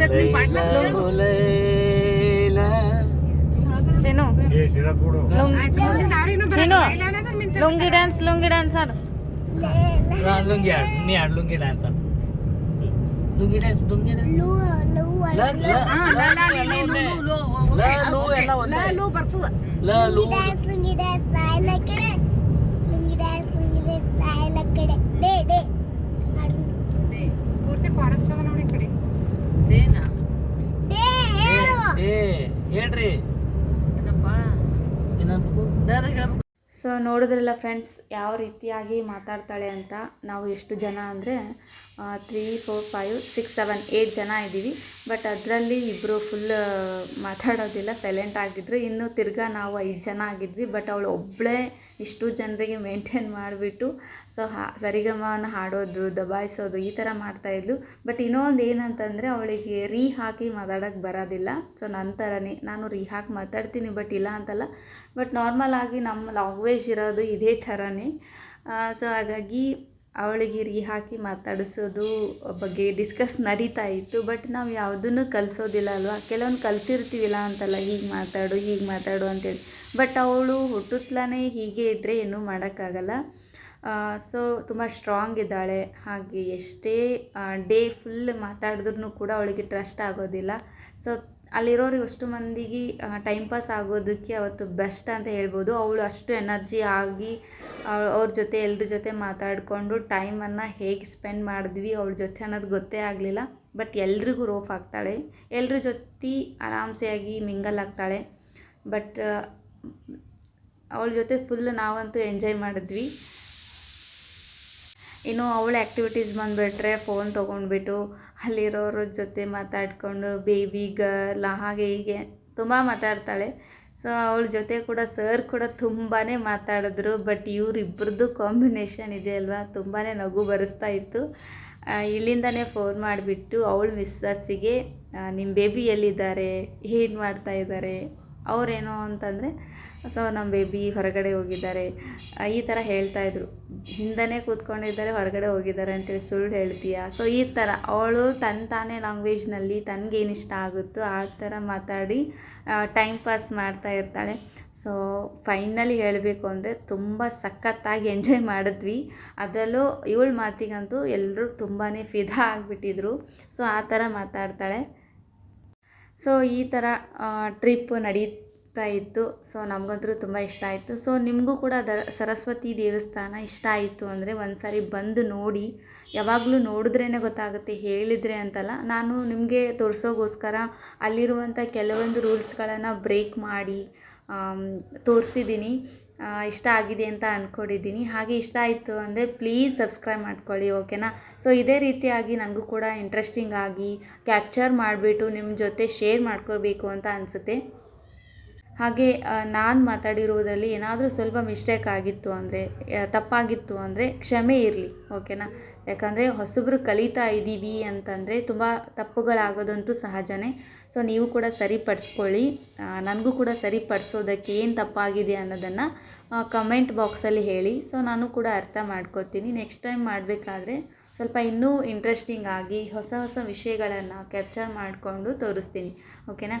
ಲ ಲು ಎಲ್ಲ ಒಂದೇ ಲೂ ಬರ್ತದ ಲ ಲು lungi dance lungi dance style ಕಡೆ lungi dance lungi dance style ಕಡೆ ಡೇ ಡೇ ಹಾಡು ಪೂರ್ತಿ ಫಾರೆಸ್ಟ್ ಅದ ನೋಡಿ ಈ ಕಡೆ ದೇನಾ ಡೇ ಹೇಳು ಏ ಹೇಳ್ರಿ. ಏನಪ್ಪ? ಸೊ ನೋಡಿದ್ರಲ್ಲ ಫ್ರೆಂಡ್ಸ್ ಯಾವ ರೀತಿಯಾಗಿ ಮಾತಾಡ್ತಾಳೆ ಅಂತ ನಾವು ಎಷ್ಟು ಜನ ಅಂದರೆ three four five six seven eight ಜನ ಇದ್ದೀವಿ. ಬಟ್ ಅದರಲ್ಲಿ ಇಬ್ಬರು ಫುಲ್ ಮಾತಾಡೋದಿಲ್ಲ ಸೈಲೆಂಟ್ ಆಗಿದ್ರು. ಇನ್ನು ತಿರ್ಗಾ ನಾವು ಐದು ಜನ ಆಗಿದ್ವಿ. ಬಟ್ ಅವಳು ಒಬ್ಬಳೇ ಇಷ್ಟು ಜನರಿಗೆ ಮೇಂಟೈನ್ ಮಾಡಿಬಿಟ್ಟು ಸೊ ಹಾ ಸರಿಗಮನ ಹಾಡೋದು, ದಬಾಯಿಸೋದು, ಈ ಥರ ಮಾಡ್ತಾಯಿದ್ಲು ಬಟ್ ಇನ್ನೊಂದು ಏನಂತಂದರೆ, ಅವಳಿಗೆ ರೀ ಹಾಕಿ ಮಾತಾಡೋಕ್ಕೆ ಬರೋದಿಲ್ಲ. ಸೊ ನನ್ನ ಥರನೇ, ನಾನು ರೀ ಹಾಕಿ ಮಾತಾಡ್ತೀನಿ ಬಟ್ ಇಲ್ಲ ಅಂತಲ್ಲ. ಬಟ್ ನಾರ್ಮಲ್ ಆಗಿ ನಮ್ಮ ಲ್ಯಾಂಗ್ವೇಜ್ ಇರೋದು ಇದೇ ಥರನೇ. ಸೊ ಹಾಗಾಗಿ ಅವಳಿಗೆ ರೀ ಹಾಕಿ ಮಾತಾಡಿಸೋದು ಬಗ್ಗೆ ಡಿಸ್ಕಸ್ ನಡೀತಾ ಇತ್ತು. ಬಟ್ ನಾವು ಯಾವುದನ್ನು ಕಲಿಸೋದಿಲ್ಲ ಅಲ್ವಾ? ಕೆಲವೊಂದು ಕಲಿಸಿರ್ತೀವಿಲ್ಲ ಅಂತಲ್ಲ, ಹೀಗೆ ಮಾತಾಡು ಹೀಗೆ ಮಾತಾಡು ಅಂತೇಳಿ. ಬಟ್ ಅವಳು ಹುಟ್ಟುತ್ತಲೇ ಹೀಗೆ ಇದ್ದರೆ ಏನೂ ಮಾಡೋಕ್ಕಾಗಲ್ಲ. ಸೊ ತುಂಬ ಸ್ಟ್ರಾಂಗ್ ಇದ್ದಾಳೆ. ಹಾಗೆ ಎಷ್ಟೇ ಡೇ ಫುಲ್ ಮಾತಾಡಿದ್ರೂ ಕೂಡ ಅವಳಿಗೆ ಟ್ರಸ್ಟ್ ಆಗೋದಿಲ್ಲ. ಸೊ ಅಲ್ಲಿರೋರಿಗೆ ಅಷ್ಟು ಮಂದಿಗೆ ಟೈಮ್ ಪಾಸ್ ಆಗೋದಕ್ಕೆ ಅವತ್ತು ಬೆಸ್ಟ್ ಅಂತ ಹೇಳ್ಬೋದು. ಅವಳು ಅಷ್ಟು ಎನರ್ಜಿ ಆಗಿ ಅವ್ರ ಜೊತೆ ಎಲ್ಲರ ಜೊತೆ ಮಾತಾಡಿಕೊಂಡು ಟೈಮನ್ನು ಹೇಗೆ ಸ್ಪೆಂಡ್ ಮಾಡಿದ್ವಿ, ಅವಳ ಜೊತೆ ಅನ್ನೋದು ಗೊತ್ತೇ ಆಗಲಿಲ್ಲ. ಬಟ್ ಎಲ್ರಿಗೂ ರೋಫ್ ಆಗ್ತಾಳೆ. ಎಲ್ಲರ ಜೊತೆ ಆರಾಮ್ಸೆಯಾಗಿ ಮಿಂಗಲ್ ಆಗ್ತಾಳೆ. ಬಟ್ ಅವಳ ಜೊತೆ ಫುಲ್ ನಾವಂತೂ ಎಂಜಾಯ್ ಮಾಡಿದ್ವಿ. ಇನ್ನು ಅವಳ ಆ್ಯಕ್ಟಿವಿಟೀಸ್ ಬಂದುಬಿಟ್ರೆ ಫೋನ್ ತೊಗೊಂಡ್ಬಿಟ್ಟು ಅಲ್ಲಿರೋರ ಜೊತೆ ಮಾತಾಡಿಕೊಂಡು ಬೇಬಿ ಗರ್ಲ್ ಹಾಗೆ ಹೀಗೆ ತುಂಬ ಮಾತಾಡ್ತಾಳೆ. ಸೊ ಅವಳ ಜೊತೆ ಕೂಡ ಸರ್ ಕೂಡ ತುಂಬಾ ಮಾತಾಡಿದ್ರು ಬಟ್ ಇವರಿಬ್ಬರದ್ದು ಕಾಂಬಿನೇಷನ್ ಇದೆ ಅಲ್ವಾ? ತುಂಬಾ ನಗು ಬರೆಸ್ತಾ ಇತ್ತು. ಇಲ್ಲಿಂದನೇ ಫೋನ್ ಮಾಡಿಬಿಟ್ಟು ಅವಳ ಮಿಸ್ಸಸ್ಸಿಗೆ ನಿಮ್ಮ ಬೇಬಿ ಎಲ್ಲಿದ್ದಾರೆ? ಏನು ಮಾಡ್ತಾ ಇದ್ದಾರೆ? ಅವರೇನು ಅಂತಂದರೆ, ಸೊ ನಮ್ಮ ಬೇಬಿ ಹೊರಗಡೆ ಹೋಗಿದ್ದಾರೆ. ಈ ಥರ ಹೇಳ್ತಾಯಿದ್ರು ಹಿಂದೆ ಕೂತ್ಕೊಂಡಿದ್ದಾರೆ, ಹೊರಗಡೆ ಹೋಗಿದ್ದಾರೆ ಅಂತೇಳಿ ಸುಳ್ಳು ಹೇಳ್ತೀಯಾ? ಸೊ ಈ ಥರ ಅವಳು ತನ್ನ ತಾನೇ ಲ್ಯಾಂಗ್ವೇಜ್ನಲ್ಲಿ ತನಗೇನು ಇಷ್ಟ ಆಗುತ್ತೋ ಆ ಥರ ಮಾತಾಡಿ ಟೈಮ್ ಪಾಸ್ ಮಾಡ್ತಾ ಇರ್ತಾಳೆ. ಸೊ ಫೈನಲಿ ಹೇಳಬೇಕು ಅಂದರೆ ತುಂಬ ಸಖತ್ತಾಗಿ ಎಂಜಾಯ್ ಮಾಡಿದ್ವಿ. ಅದರಲ್ಲೂ ಇವಳ ಮಾತಿಗಂತೂ ಎಲ್ಲರೂ ತುಂಬಾ ಫಿದಾ ಆಗಿಬಿಟ್ಟಿದ್ರು. ಸೊ ಆ ಥರ ಮಾತಾಡ್ತಾಳೆ. ಸೊ ಈ ಥರ ಟ್ರಿಪ್ ನಡೀತಾ ಇತ್ತು. ಸೊ ನಮಗಂತೂ ತುಂಬ ಇಷ್ಟ ಆಯಿತು. ಸೊ ನಿಮಗೂ ಕೂಡ ದ, ಸರಸ್ವತಿ ದೇವಸ್ಥಾನ ಇಷ್ಟ ಆಯಿತು ಅಂದರೆ ಒಂದು ಸಾರಿ ಬಂದು ನೋಡಿ. ಯಾವಾಗಲೂ ನೋಡಿದ್ರೇ ಗೊತ್ತಾಗುತ್ತೆ, ಹೇಳಿದರೆ ಅಂತಲ್ಲ. ನಾನು ನಿಮಗೆ ತೋರಿಸೋಗೋಸ್ಕರ ಅಲ್ಲಿರುವಂಥ ಕೆಲವೊಂದು ರೂಲ್ಸ್ಗಳನ್ನು ಬ್ರೇಕ್ ಮಾಡಿ ತೋರಿಸಿದ್ದೀನಿ ಇಷ್ಟ ಆಗಿದೆ ಅಂತ ಅಂದ್ಕೊಂಡಿದ್ದೀನಿ ಹಾಗೆ ಇಷ್ಟ ಆಯಿತು ಅಂದರೆ ಪ್ಲೀಸ್ ಸಬ್ಸ್ಕ್ರೈಬ್ ಮಾಡ್ಕೊಳ್ಳಿ ಓಕೆನಾ ಸೊ ಇದೇ ರೀತಿಯಾಗಿ ನನಗೂ ಕೂಡ ಇಂಟ್ರೆಸ್ಟಿಂಗ್ ಆಗಿ ಕ್ಯಾಪ್ಚರ್ ಮಾಡಿಬಿಟ್ಟು ನಿಮ್ಮ ಜೊತೆ ಶೇರ್ ಮಾಡ್ಕೋಬೇಕು ಅಂತ ಅನಿಸುತ್ತೆ. ಹಾಗೆ ನಾನು ಮಾತಾಡಿರುವುದರಲ್ಲಿ ಏನಾದರೂ ಸ್ವಲ್ಪ ಮಿಸ್ಟೇಕ್ ಆಗಿತ್ತು ಅಂದರೆ ತಪ್ಪಾಗಿತ್ತು ಅಂದರೆ ಕ್ಷಮೆ ಇರಲಿ ಓಕೆನಾ ಯಾಕಂದರೆ ಹೊಸಬ್ರು ಕಲಿತಾ ಇದ್ದೀವಿ ಅಂತಂದರೆ ತುಂಬ ತಪ್ಪುಗಳಾಗೋದಂತೂ ಸಹಜನೇ. ಸೊ ನೀವು ಕೂಡ ಸರಿಪಡಿಸ್ಕೊಳ್ಳಿ. ನನಗೂ ಕೂಡ ಸರಿಪಡಿಸೋದಕ್ಕೆ ಏನು ತಪ್ಪಾಗಿದೆ ಅನ್ನೋದನ್ನು ಕಮೆಂಟ್ ಬಾಕ್ಸಲ್ಲಿ ಹೇಳಿ. ಸೊ ನಾನು ಕೂಡ ಅರ್ಥ ಮಾಡ್ಕೋತೀನಿ. ನೆಕ್ಸ್ಟ್ ಟೈಮ್ ಮಾಡಬೇಕಾದ್ರೆ ಸ್ವಲ್ಪ ಇನ್ನೂ ಇಂಟ್ರೆಸ್ಟಿಂಗ್ ಆಗಿ ಹೊಸ ಹೊಸ ವಿಷಯಗಳನ್ನು ಕ್ಯಾಪ್ಚರ್ ಮಾಡಿಕೊಂಡು ತೋರಿಸ್ತೀನಿ. ಓಕೆನಾ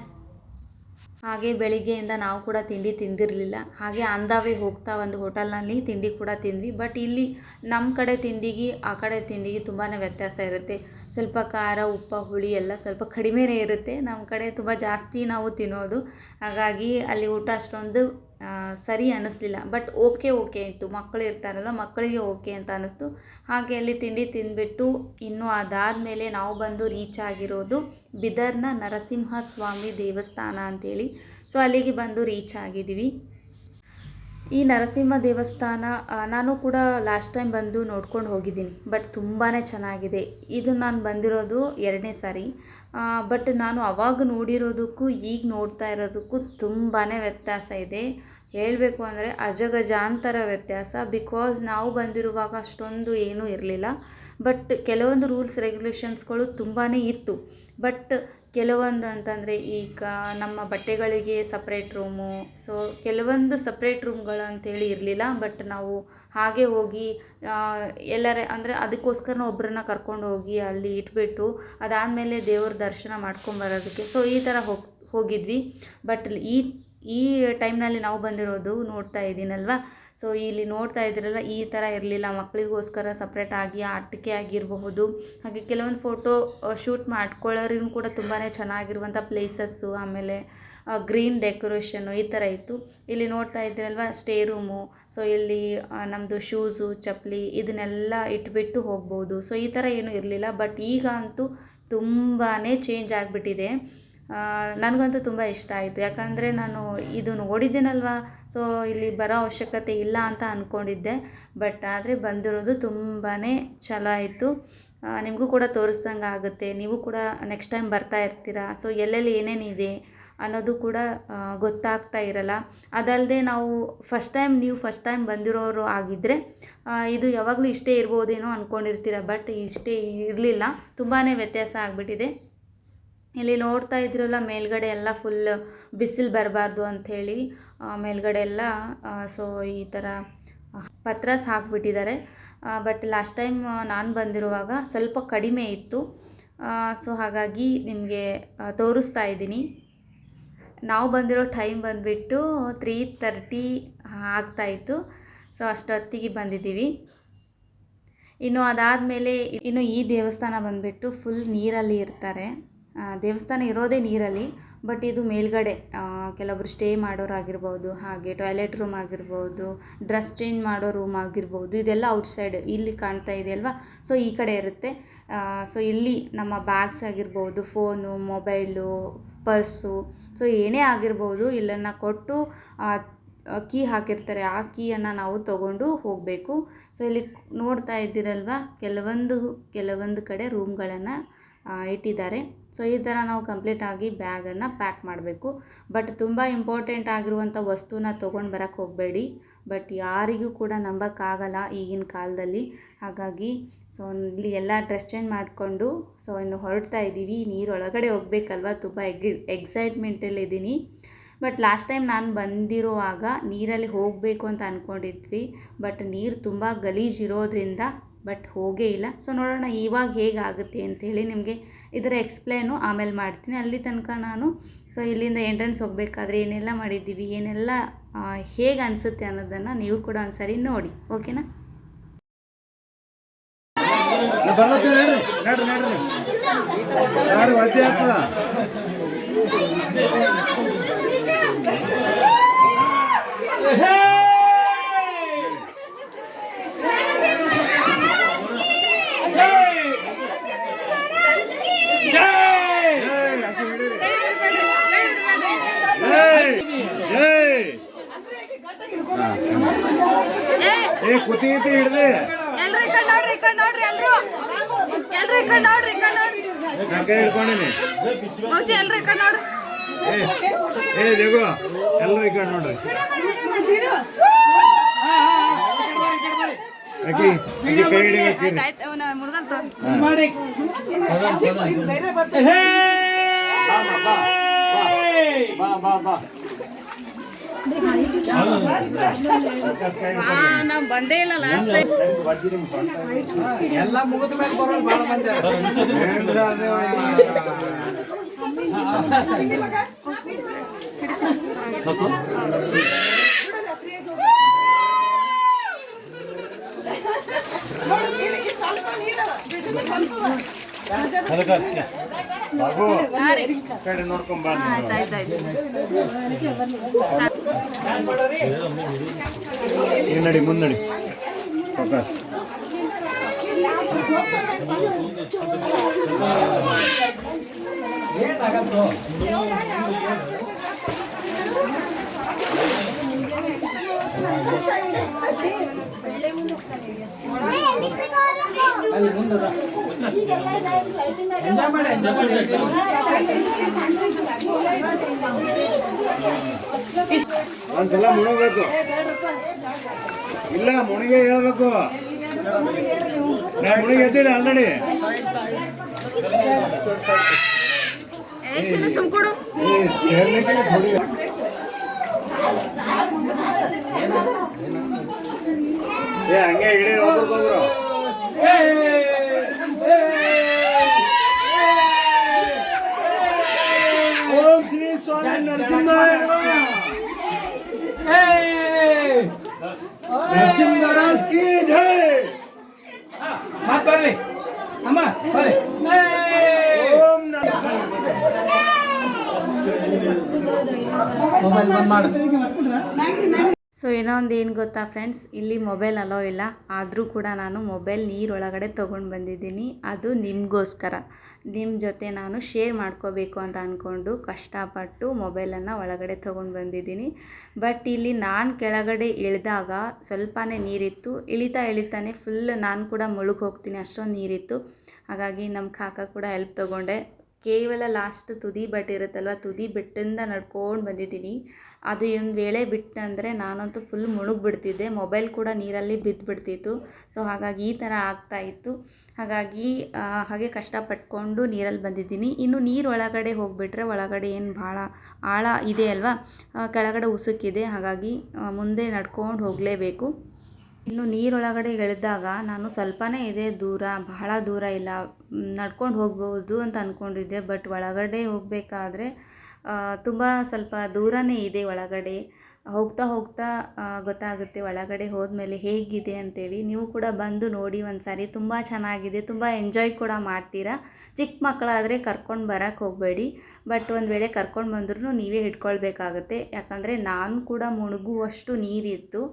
ಹಾಗೆ ಬೆಳಿಗ್ಗೆಯಿಂದ ನಾವು ಕೂಡ ತಿಂಡಿ ತಿಂದಿರಲಿಲ್ಲ. ಹಾಗೆ ಅಂದಾವೇ ಹೋಗ್ತಾ ಒಂದು ಹೋಟೆಲ್ನಲ್ಲಿ ತಿಂಡಿ ಕೂಡ ತಿಂದ್ವಿ. ಬಟ್ ಇಲ್ಲಿ ನಮ್ಮ ಕಡೆ ತಿಂಡಿಗೆ, ಆ ಕಡೆ ತಿಂಡಿಗೆ ತುಂಬಾ ವ್ಯತ್ಯಾಸ ಇರುತ್ತೆ. ಸ್ವಲ್ಪ ಖಾರ, ಉಪ್ಪು, ಹುಳಿ ಎಲ್ಲ ಸ್ವಲ್ಪ ಕಡಿಮೆನೇ ಇರುತ್ತೆ. ನಮ್ಮ ಕಡೆ ತುಂಬ ಜಾಸ್ತಿ ನಾವು ತಿನ್ನೋದು. ಹಾಗಾಗಿ ಅಲ್ಲಿ ಊಟ ಅಷ್ಟೊಂದು ಸರಿ ಅನ್ನಿಸ್ಲಿಲ್ಲ ಬಟ್ ಓಕೆ ಓಕೆ ಇತ್ತು. ಮಕ್ಕಳು ಇರ್ತಾರಲ್ಲ ಮಕ್ಕಳಿಗೆ ಓಕೆ ಅಂತ ಅನ್ನಿಸ್ತು ಹಾಗೆ ಅಲ್ಲಿ ತಿಂಡಿ ತಿಂದುಬಿಟ್ಟು ಇನ್ನು ಅದಾದಮೇಲೆ ನಾವು ಬಂದು ರೀಚ್ ಆಗಿರೋದು ಬಿದರ್ನ ನರಸಿಂಹ ಸ್ವಾಮಿ ದೇವಸ್ಥಾನ ಅಂತೇಳಿ. ಸೊ ಅಲ್ಲಿಗೆ ಬಂದು ರೀಚ್ ಆಗಿದ್ದೀವಿ. ಈ ನರಸಿಂಹ ದೇವಸ್ಥಾನ ನಾನು ಕೂಡ ಲಾಸ್ಟ್ ಟೈಮ್ ಬಂದು ನೋಡ್ಕೊಂಡು ಹೋಗಿದ್ದೀನಿ. ಬಟ್ ತುಂಬಾ ಚೆನ್ನಾಗಿದೆ. ಇದು ನಾನು ಬಂದಿರೋದು ಎರಡನೇ ಸಾರಿ. ಬಟ್ ನಾನು ಅವಾಗ ನೋಡಿರೋದಕ್ಕೂ ಈಗ ನೋಡ್ತಾ ಇರೋದಕ್ಕೂ ತುಂಬಾ ವ್ಯತ್ಯಾಸ ಇದೆ. ಹೇಳಬೇಕು ಅಂದರೆ ಅಜಗಜಾಂತರ ವ್ಯತ್ಯಾಸ. ಬಿಕಾಸ್ ನಾವು ಬಂದಿರುವಾಗ ಅಷ್ಟೊಂದು ಏನೂ ಇರಲಿಲ್ಲ. ಬಟ್ ಕೆಲವೊಂದು ರೂಲ್ಸ್ ರೆಗ್ಯುಲೇಷನ್ಸ್ಗಳು ತುಂಬಾ ಇತ್ತು. ಬಟ್ ಕೆಲವೊಂದು ಅಂತಂದರೆ ಈಗ ನಮ್ಮ ಬಟ್ಟೆಗಳಿಗೆ ಸಪ್ರೇಟ್ ರೂಮು ಸೊ ಕೆಲವೊಂದು ಸಪ್ರೇಟ್ ರೂಮ್ಗಳು ಅಂತೇಳಿ ಇರಲಿಲ್ಲ ಬಟ್ ನಾವು ಹಾಗೆ ಹೋಗಿ ಎಲ್ಲರ ಅಂದರೆ ಅದಕ್ಕೋಸ್ಕರ ಒಬ್ಬರನ್ನ ಕರ್ಕೊಂಡು ಹೋಗಿ ಅಲ್ಲಿ ಇಟ್ಬಿಟ್ಟು, ಅದಾದಮೇಲೆ ದೇವ್ರ ದರ್ಶನ ಮಾಡ್ಕೊಂಬರೋದಕ್ಕೆ ಸೊ ಈ ಥರ ಹೋಗಿ, ಹೋಗಿದ್ವಿ. ಬಟ್ ಈ ಈ ಟೈಮ್ನಲ್ಲಿ ನಾವು ಬಂದಿರೋದು ನೋಡ್ತಾ ಇದ್ದೀನಲ್ವ ಸೊ ಇಲ್ಲಿ ನೋಡ್ತಾ ಇದ್ದೀರಲ್ಲ, ಈ ಥರ ಇರಲಿಲ್ಲ. ಮಕ್ಕಳಿಗೋಸ್ಕರ ಸಪ್ರೇಟ್ ಆಗಿ ಆಟಿಕೆ ಆಗಿರಬಹುದು. ಹಾಗೆ ಕೆಲವೊಂದು ಫೋಟೋ ಶೂಟ್ ಮಾಡ್ಕೊಳ್ಳೋರಿಗೂ ಕೂಡ ತುಂಬಾ ಚೆನ್ನಾಗಿರುವಂಥ ಪ್ಲೇಸಸ್ಸು ಆಮೇಲೆ ಗ್ರೀನ್ ಡೆಕೋರೇಷನ್ನು ಈ ಥರ ಇತ್ತು. ಇಲ್ಲಿ ನೋಡ್ತಾ ಇದ್ದೀರಲ್ವ ಸ್ಟೇ ರೂಮು ಸೊ ಇಲ್ಲಿ ನಮ್ಮದು ಶೂಸು ಚಪ್ಪಲಿ ಇದನ್ನೆಲ್ಲ ಇಟ್ಬಿಟ್ಟು ಹೋಗ್ಬೋದು. ಸೊ ಈ ಥರ ಏನೂ ಇರಲಿಲ್ಲ. ಬಟ್ ಈಗ ಅಂತೂ ತುಂಬಾ ಚೇಂಜ್ ಆಗಿಬಿಟ್ಟಿದೆ. ನನಗಂತೂ ತುಂಬ ಇಷ್ಟ ಆಯಿತು. ಯಾಕಂದರೆ ನಾನು ಇದು ನೋಡಿದ್ದೀನಲ್ವ? ಸೊ ಇಲ್ಲಿ ಬರೋ ಅವಶ್ಯಕತೆ ಇಲ್ಲ ಅಂತ ಅಂದ್ಕೊಂಡಿದ್ದೆ ಬಟ್ ಆದರೆ ಬಂದಿರೋದು ತುಂಬಾ ಚಲೋ ಆಯಿತು. ನಿಮಗೂ ಕೂಡ ತೋರಿಸ್ದಂಗೆ ಆಗುತ್ತೆ. ನೀವು ಕೂಡ ನೆಕ್ಸ್ಟ್ ಟೈಮ್ ಬರ್ತಾ ಇರ್ತೀರಾ? ಸೊ ಎಲ್ಲೆಲ್ಲಿ ಏನೇನಿದೆ ಅನ್ನೋದು ಕೂಡ ಗೊತ್ತಾಗ್ತಾ ಇರಲ್ಲ. ಅದಲ್ಲದೆ ನಾವು ಫಸ್ಟ್ ಟೈಮ್ ನೀವು ಫಸ್ಟ್ ಟೈಮ್ ಬಂದಿರೋರು ಆಗಿದ್ದರೆ ಇದು ಯಾವಾಗಲೂ ಇಷ್ಟೇ ಇರ್ಬೋದೇನೋ ಅಂದ್ಕೊಂಡಿರ್ತೀರ ಬಟ್ ಇಷ್ಟೇ ಇರಲಿಲ್ಲ. ತುಂಬಾ ವ್ಯತ್ಯಾಸ ಆಗಿಬಿಟ್ಟಿದೆ. ಇಲ್ಲಿ ನೋಡ್ತಾ ಇದ್ರಲ್ಲ, ಮೇಲ್ಗಡೆ ಎಲ್ಲ ಫುಲ್ ಬಿಸಿಲು ಬರಬಾರ್ದು ಅಂಥೇಳಿ ಮೇಲ್ಗಡೆ ಎಲ್ಲ ಸೊ ಈ ಥರ ಪತ್ರಾಸ್ ಹಾಕ್ಬಿಟ್ಟಿದ್ದಾರೆ ಬಟ್ ಲಾಸ್ಟ್ ಟೈಮ್ ನಾನು ಬಂದಿರುವಾಗ ಸ್ವಲ್ಪ ಕಡಿಮೆ ಇತ್ತು. ಸೊ ಹಾಗಾಗಿ ನಿಮಗೆ ತೋರಿಸ್ತಾ ಇದ್ದೀನಿ. ನಾವು ಬಂದಿರೋ ಟೈಮ್ ಬಂದುಬಿಟ್ಟು ತ್ರೀ ತರ್ಟಿ ಆಗ್ತಾಯಿತ್ತು ಸೊ ಅಷ್ಟೊತ್ತಿಗೆ ಬಂದಿದ್ದೀವಿ. ಇನ್ನು ಅದಾದಮೇಲೆ ಇನ್ನು ಈ ದೇವಸ್ಥಾನ ಬಂದುಬಿಟ್ಟು ಫುಲ್ ನೀರಲ್ಲಿ ಇರ್ತಾರೆ. ದೇವಸ್ಥಾನ ಇರೋದೇ ನೀರಲ್ಲಿ ಬಟ್ ಇದು ಮೇಲ್ಗಡೆ ಕೆಲವೊಬ್ರು ಸ್ಟೇ ಮಾಡೋರಾಗಿರ್ಬೋದು, ಹಾಗೆ ಟಾಯ್ಲೆಟ್ ರೂಮ್ ಆಗಿರ್ಬೋದು ಡ್ರೆಸ್ ಚೇಂಜ್ ಮಾಡೋ ರೂಮ್ ಆಗಿರ್ಬೋದು, ಇದೆಲ್ಲ ಔಟ್ಸೈಡ್ ಇಲ್ಲಿ ಕಾಣ್ತಾ ಇದೆ ಅಲ್ವಾ? ಸೊ ಈ ಕಡೆ ಇರುತ್ತೆ. ಸೊ ಇಲ್ಲಿ ನಮ್ಮ ಬ್ಯಾಗ್ಸ್ ಆಗಿರ್ಬೋದು ಫೋನು ಮೊಬೈಲು ಪರ್ಸು ಸೊ ಏನೇ ಆಗಿರ್ಬೋದು, ಇಲ್ಲನ್ನು ಕೊಟ್ಟು ಕೀ ಹಾಕಿರ್ತಾರೆ. ಆ ಕೀಯನ್ನು ನಾವು ತಗೊಂಡು ಹೋಗಬೇಕು. ಸೊ ಇಲ್ಲಿ ನೋಡ್ತಾ ಇದ್ದೀರಲ್ವ? ಕೆಲವೊಂದು ಕೆಲವೊಂದು ಕಡೆ ರೂಮ್ಗಳನ್ನು ಇಟ್ಟಿದ್ದಾರೆ. ಸೊ ಈ ಥರ ನಾವು ಕಂಪ್ಲೀಟಾಗಿ ಬ್ಯಾಗನ್ನು ಪ್ಯಾಕ್ ಮಾಡಬೇಕು. ಬಟ್ ತುಂಬ ಇಂಪಾರ್ಟೆಂಟ್ ಆಗಿರುವಂಥ ವಸ್ತುನ ತೊಗೊಂಡು ಬರೋಕ್ಕೆ ಹೋಗಬೇಡಿ. ಬಟ್ ಯಾರಿಗೂ ಕೂಡ ನಂಬೋಕ್ಕಾಗಲ್ಲ ಈಗಿನ ಕಾಲದಲ್ಲಿ. ಹಾಗಾಗಿ ಸೊ ಇಲ್ಲಿ ಎಲ್ಲ ಡ್ರೆಸ್ ಚೇಂಜ್ ಮಾಡಿಕೊಂಡು ಸೊ ಇನ್ನು ಹೊರಡ್ತಾ ಇದ್ದೀವಿ. ನೀರೊಳಗಡೆ ಹೋಗ್ಬೇಕಲ್ವ? ತುಂಬ ಎಗ್ ಎಕ್ಸೈಟ್ಮೆಂಟಲ್ಲಿದ್ದೀನಿ ಬಟ್ ಲಾಸ್ಟ್ ಟೈಮ್ ನಾನು ಬಂದಿರುವಾಗ ನೀರಲ್ಲಿ ಹೋಗಬೇಕು ಅಂತ ಅಂದ್ಕೊಂಡಿದ್ವಿ ಬಟ್ ನೀರು ತುಂಬ ಗಲೀಜಿರೋದ್ರಿಂದ ಬಟ್ ಹೋಗೇ ಇಲ್ಲ. ಸೊ ನೋಡೋಣ ಇವಾಗ ಹೇಗಾಗುತ್ತೆ ಅಂಥೇಳಿ ನಿಮಗೆ ಇದರ ಎಕ್ಸ್ಪ್ಲೇನು ಆಮೇಲೆ ಮಾಡ್ತೀನಿ. ಅಲ್ಲಿ ತನಕ ನಾನು ಸೊ ಇಲ್ಲಿಂದ ಎಂಟ್ರೆನ್ಸ್ ಹೋಗಬೇಕಾದ್ರೆ ಏನೆಲ್ಲ ಮಾಡಿದ್ದೀವಿ, ಏನೆಲ್ಲ ಹೇಗೆ ಅನಿಸುತ್ತೆ ಅನ್ನೋದನ್ನು ನೀವು ಕೂಡ ಒಂದ್ಸರಿ ನೋಡಿ. ಓಕೆನಾ ಬರ್ಲತ್ತೀವಿ ನಡ್ರಿ ನಡ್ರಿ ನಡ್ರಿ ಯಾರು ವಜ್ಜೆ ಆಗ್ತದ ಏ ಕುತಿ ಗಿತಿ ಹಿಡ್ದೆ. ಎಲ್ರಿ ಕಣ್ ನೋಡ್ರಿ ಕಣ್ ನೋಡ್ರಿ ಎಲ್ರು. ಎಲ್ರಿ ಕಣ್ ನೋಡ್ರಿ ಕಣ್ ನೋಡ್ರಿ. ನಾನು ಕೈ ಹಿಡ್ಕೊಂಡಿನಿ. ಬಹುಶಃ ಎಲ್ರಿ ಕಣ್ ನೋಡ್ರಿ. ಏ ಎಲ್ಲರೂ ಈ ಕಡೆ ನೋಡ್ರಿ. ಆಕಿ ಆಕಿ ಕೈ ಆಯ್ತು ಅವನ ಮುರುಗನ್ ತೋ ಮಾಡಿ. ಹೇ! ಬಾ ಬಾ ಬಾ. ನಾವು ಬಂದೇ ಇಲ್ಲ ಲಾಸ್ಟ್ ಟೈಮ್ ಎಲ್ಲ ಮುಗಿದ ಮೇಲೆ ಬರೋದು ಭಾಳ ಮಂದಿ ಅದಾರ. ಬಾಬು ಕಡೆ ನೋಡ್ಕೊಂಡ್ ನಡಿ ಮುಂದೆ ನಡಿ ಸಾವ್ಕಾಸ್. ಏನಾಗತ್ತೋ? ಅಲ್ಲಿ ಮುಂದೆ ಎಂಜಾಯ್ ಮಾಡಿ ಎಂಜಾಯ್ ಮಾಡಿ ಒಂದ್ಸಲ ಮುಣಬೇಕು ಇಲ್ಲ ಮುಣಿಗೆ ಹೇಳ್ಬೇಕು. ನಾ ಮುಣಿಗೆ ಎದ್ದಿಲ್ಲ ಆಲ್ರೆಡಿ ಸುಮ್ಕೊಡು. ಏ, ಹಂಗೆ ಇಡೀ ಒಬ್ರಿಗೊಬ್ರು ಓಂ ಶ್ರೀ ಸ್ವಾಮಿ ನರಸಿಂಹಾಯ ನಮಃ. ನರಸಿಂಹ ಮಹಾರಾಜ್ ಕಿ ಜೈ. ಮತ್ ಬರ್ರಿ. ಅಮ್ಮ, ಬರ್ರಿ. ಸೊ ಏನೋ ಒಂದು ಏನು ಗೊತ್ತಾ ಫ್ರೆಂಡ್ಸ್ ಇಲ್ಲಿ ಮೊಬೈಲ್ ಅಲೋ ಇಲ್ಲ. ಆದರೂ ಕೂಡ ನಾನು ಮೊಬೈಲ್ ನೀರೊಳಗಡೆ ತೊಗೊಂಡು ಬಂದಿದ್ದೀನಿ. ಅದು ನಿಮಗೋಸ್ಕರ. ನಿಮ್ಮ ಜೊತೆ ನಾನು ಶೇರ್ ಮಾಡ್ಕೋಬೇಕು ಅಂತ ಅಂದ್ಕೊಂಡು ಕಷ್ಟಪಟ್ಟು ಮೊಬೈಲನ್ನು ಒಳಗಡೆ ತೊಗೊಂಡು ಬಂದಿದ್ದೀನಿ. ಬಟ್ ಇಲ್ಲಿ ನಾನು ಕೆಳಗಡೆ ಇಳಿದಾಗ ಸ್ವಲ್ಪನೇ ನೀರಿತ್ತು. ಇಳಿತಾ ಇಳಿತಾನೆ ಫುಲ್ ನಾನು ಕೂಡ ಮುಳುಗೋಗ್ತೀನಿ ಅಷ್ಟೊಂದು ನೀರಿತ್ತು. ಹಾಗಾಗಿ ನಮ್ಮ ಕಾಕ ಕೂಡ ಹೆಲ್ಪ್ ತೊಗೊಂಡೆ. ಕೇವಲ ಲಾಸ್ಟ್ ತುದಿ ಬಟ್ ಇರುತ್ತಲ್ವ? ತುದಿ ಬಿಟ್ಟಿಂದ ನಡ್ಕೊಂಡು ಬಂದಿದ್ದೀನಿ. ಅದು ಒಂದು ವೇಳೆ ಬಿಟ್ಟಂದರೆ ನಾನಂತೂ ಫುಲ್ ಮುಳುಗ್ಬಿಡ್ತಿದ್ದೆ. ಮೊಬೈಲ್ ಕೂಡ ನೀರಲ್ಲಿ ಬಿದ್ದುಬಿಡ್ತಿತ್ತು ಸೊ ಹಾಗಾಗಿ ಈ ಥರ ಆಗ್ತಾ ಇತ್ತು. ಹಾಗಾಗಿ ಹಾಗೆ ಕಷ್ಟಪಟ್ಕೊಂಡು ನೀರಲ್ಲಿ ಬಂದಿದ್ದೀನಿ. ಇನ್ನು ನೀರು ಒಳಗಡೆ ಹೋಗಿಬಿಟ್ರೆ ಒಳಗಡೆ ಏನು ಭಾಳ ಆಳ ಇದೆ ಅಲ್ವಾ? ಕೆಳಗಡೆ ಉಸುಕಿದೆ. ಹಾಗಾಗಿ ಮುಂದೆ ನಡ್ಕೊಂಡು ಹೋಗಲೇಬೇಕು. ಇನ್ನು ನೀರೊಳಗಡೆ ಇಳಿದಾಗ ನಾನು ಸ್ವಲ್ಪನೇ ಇದೆ, ದೂರ, ಬಹಳ ದೂರ ಇಲ್ಲ, ನಡ್ಕೊಂಡು ಹೋಗ್ಬೋದು ಅಂತ ಅಂದ್ಕೊಂಡಿದ್ದೆ ಬಟ್ ಒಳಗಡೆ ಹೋಗಬೇಕಾದ್ರೆ ತುಂಬ ಸ್ವಲ್ಪ ದೂರನೇ ಇದೆ ಒಳಗಡೆ. ಹೋಗ್ತಾ ಹೋಗ್ತಾ ಗೊತ್ತಾಗುತ್ತೆ ಒಳಗಡೆ ಹೋದ್ಮೇಲೆ ಹೇಗಿದೆ ಅಂತೇಳಿ. ನೀವು ಕೂಡ ಬಂದು ನೋಡಿ ಒಂದು ಸಾರಿ ತುಂಬ ಚೆನ್ನಾಗಿದೆ, ತುಂಬ ಎಂಜಾಯ್ ಕೂಡ ಮಾಡ್ತೀರಾ. ಚಿಕ್ಕ ಮಕ್ಕಳಾದರೆ ಕರ್ಕೊಂಡು ಬರೋಕ್ಕೆ ಹೋಗಬೇಡಿ. ಬಟ್ ಒಂದು ವೇಳೆ ಕರ್ಕೊಂಡು ಬಂದ್ರೂ ನೀವೇ ಹಿಡ್ಕೊಳ್ಬೇಕಾಗತ್ತೆ. ಯಾಕಂದರೆ ನಾನು ಕೂಡ ಮುಳುಗುವಷ್ಟು ನೀರಿತ್ತು.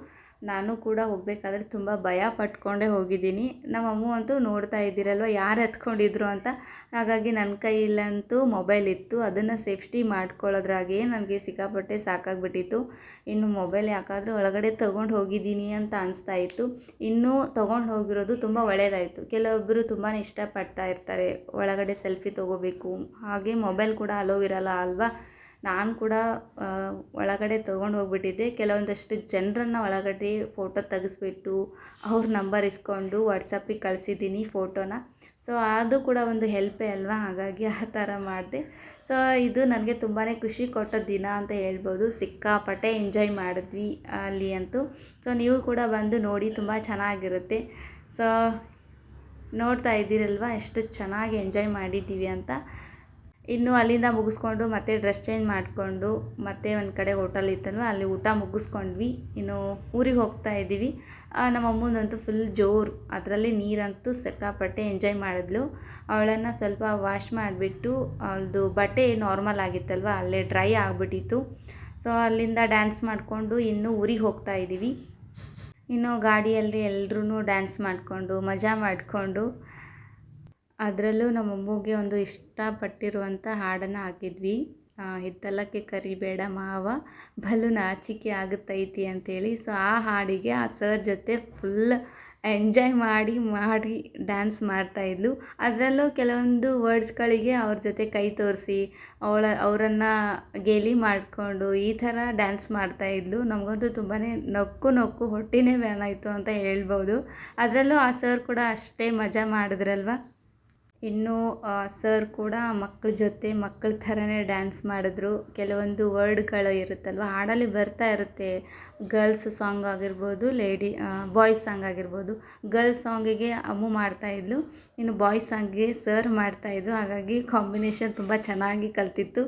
ನಾನು ಕೂಡ ಹೋಗಬೇಕಾದ್ರೆ ತುಂಬ ಭಯ ಪಟ್ಕೊಂಡೇ ಹೋಗಿದ್ದೀನಿ. ನಮ್ಮ ಅಂತೂ ನೋಡ್ತಾ ಇದ್ದೀರಲ್ವ, ಯಾರು ಎತ್ಕೊಂಡಿದ್ರು ಅಂತ. ಹಾಗಾಗಿ ನನ್ನ ಕೈಯಲ್ಲಂತೂ ಮೊಬೈಲ್ ಇತ್ತು. ಅದನ್ನು ಸೇಫ್ಟಿ ಮಾಡ್ಕೊಳ್ಳೋದ್ರಾಗೆ ನನಗೆ ಸಿಕ್ಕಾಪಟ್ಟೆ ಸಾಕಾಗ್ಬಿಟ್ಟಿತ್ತು. ಇನ್ನು ಮೊಬೈಲ್ ಯಾಕಾದರೂ ಒಳಗಡೆ ತೊಗೊಂಡು ಹೋಗಿದ್ದೀನಿ ಅಂತ ಅನಿಸ್ತಾ ಇತ್ತು. ಇನ್ನೂ ತೊಗೊಂಡು ಹೋಗಿರೋದು ತುಂಬ ಒಳ್ಳೆಯದಾಯಿತು ಕೆಲವೊಬ್ಬರು ತುಂಬಾ ಇಷ್ಟಪಡ್ತಾ ಇರ್ತಾರೆ, ಒಳಗಡೆ ಸೆಲ್ಫಿ ತೊಗೋಬೇಕು. ಹಾಗೆ ಮೊಬೈಲ್ ಕೂಡ ಅಲೋ ಇರಲ್ಲ ಅಲ್ವಾ? ನಾನು ಕೂಡ ಒಳಗಡೆ ತೊಗೊಂಡು ಹೋಗ್ಬಿಟ್ಟಿದ್ದೆ. ಕೆಲವೊಂದಷ್ಟು ಜನರನ್ನ ಒಳಗಡೆ ಫೋಟೋ ತೆಗೆಸ್ಬಿಟ್ಟು ಅವ್ರ ನಂಬರ್ ಇಸ್ಕೊಂಡು ವಾಟ್ಸಪ್ಪಿಗೆ ಕಳಿಸಿದ್ದೀನಿ ಫೋಟೋನ ಸೊ ಅದು ಕೂಡ ಒಂದು ಹೆಲ್ಪೇ ಅಲ್ವಾ? ಹಾಗಾಗಿ ಆ ಥರ ಮಾಡಿದೆ. ಸೊ ಇದು ನನಗೆ ತುಂಬಾ ಖುಷಿ ಕೊಟ್ಟ ದಿನ ಅಂತ ಹೇಳ್ಬೋದು. ಸಿಕ್ಕಾಪಟ್ಟೆ ಎಂಜಾಯ್ ಮಾಡಿದ್ವಿ ಅಲ್ಲಿ ಅಂತೂ. ಸೊ ನೀವು ಕೂಡ ಬಂದು ನೋಡಿ ತುಂಬ ಚೆನ್ನಾಗಿರುತ್ತೆ. ಸೊ ನೋಡ್ತಾ ಇದ್ದೀರಲ್ವ? ಎಷ್ಟು ಚೆನ್ನಾಗಿ ಎಂಜಾಯ್ ಮಾಡಿದ್ದೀವಿ ಅಂತ. ಇನ್ನು ಅಲ್ಲಿಂದ ಮುಗಿಸ್ಕೊಂಡು ಮತ್ತೆ ಡ್ರೆಸ್ ಚೇಂಜ್ ಮಾಡಿಕೊಂಡು ಮತ್ತೆ ಒಂದು ಕಡೆ ಹೋಟೆಲ್ ಇತ್ತಲ್ವ, ಅಲ್ಲಿ ಊಟ ಮುಗಿಸ್ಕೊಂಡ್ವಿ. ಇನ್ನು ಊರಿಗೆ ಹೋಗ್ತಾ ಇದ್ದೀವಿ. ನಮ್ಮ ಅಮ್ಮನಂತೂ ಫುಲ್ ಜೋರು. ಅದರಲ್ಲಿ ನೀರಂತೂ ಸಿಕ್ಕಾಪಟ್ಟೆ ಎಂಜಾಯ್ ಮಾಡಿದ್ಲು. ಅವಳನ್ನು ಸ್ವಲ್ಪ ವಾಶ್ ಮಾಡಿಬಿಟ್ಟು ಅವಳದು ಬಟ್ಟೆ ನಾರ್ಮಲ್ ಆಗಿತ್ತಲ್ವ, ಅಲ್ಲೇ ಡ್ರೈ ಆಗಿಬಿಟ್ಟಿತ್ತು. ಸೊ ಅಲ್ಲಿಂದ ಡ್ಯಾನ್ಸ್ ಮಾಡಿಕೊಂಡು ಇನ್ನೂ ಊರಿಗೆ ಹೋಗ್ತಾ ಇದ್ದೀವಿ. ಇನ್ನು ಗಾಡಿಯಲ್ಲಿ ಎಲ್ಲರೂ ಡ್ಯಾನ್ಸ್ ಮಾಡಿಕೊಂಡು, ಮಜಾ ಮಾಡಿಕೊಂಡು ಅದರಲ್ಲೂ ನಮ್ಮ ಅಮ್ಮಗೆ ಒಂದು ಇಷ್ಟಪಟ್ಟಿರುವಂಥ ಹಾಡನ್ನು ಹಾಕಿದ್ವಿ. ಹಿತ್ತಲಕ್ಕೆ ಕರಿಬೇಡ ಮಾವ ಬಲು ನಾಚಿಕೆ ಆಗುತ್ತೈತಿ ಅಂತೇಳಿ. ಸೊ ಆ ಹಾಡಿಗೆ ಆ ಸರ್ ಜೊತೆ ಫುಲ್ ಎಂಜಾಯ್ ಮಾಡಿ ಮಾಡಿ ಡ್ಯಾನ್ಸ್ ಮಾಡ್ತಾಯಿದ್ಲು ಅದರಲ್ಲೂ ಕೆಲವೊಂದು ವರ್ಡ್ಸ್ಗಳಿಗೆ ಅವ್ರ ಜೊತೆ ಕೈ ತೋರಿಸಿ, ಅವಳ, ಅವರನ್ನು ಗೇಲಿ ಮಾಡಿಕೊಂಡು ಈ ಥರ ಡ್ಯಾನ್ಸ್ ಮಾಡ್ತಾಯಿದ್ಲು ನಮಗಂತೂ ತುಂಬಾ ನಕ್ಕು ನಕ್ಕು ಹೊಟ್ಟೆನೇ ಬ್ಯಾನಾಯಿತು ಅಂತ ಹೇಳ್ಬೋದು. ಅದರಲ್ಲೂ ಆ ಸರ್ ಕೂಡ ಅಷ್ಟೇ ಮಜಾ ಮಾಡಿದ್ರಲ್ವ? ಇನ್ನು ಸರ್ ಕೂಡ ಮಕ್ಕಳ ಜೊತೆ ಮಕ್ಕಳ ಥರನೇ ಡ್ಯಾನ್ಸ್ ಮಾಡಿದ್ರು. ಕೆಲವೊಂದು ವರ್ಡ್ಗಳು ಇರುತ್ತಲ್ವ, ಹಾಡಲ್ಲಿ ಬರ್ತಾ ಇರುತ್ತೆ. ಗರ್ಲ್ಸ್ ಸಾಂಗ್ ಆಗಿರ್ಬೋದು, ಲೇಡಿ ಬಾಯ್ಸ್ ಸಾಂಗ್ ಆಗಿರ್ಬೋದು. ಗರ್ಲ್ಸ್ ಸಾಂಗಿಗೆ ಅಮ್ಮು ಮಾಡ್ತಾಯಿದ್ಲು ಇನ್ನು ಬಾಯ್ಸ್ ಸಾಂಗಿಗೆ ಸರ್ ಮಾಡ್ತಾಯಿದ್ರು ಹಾಗಾಗಿ ಕಾಂಬಿನೇಷನ್ ತುಂಬ ಚೆನ್ನಾಗಿ ಕಲ್ತಿತ್ತು.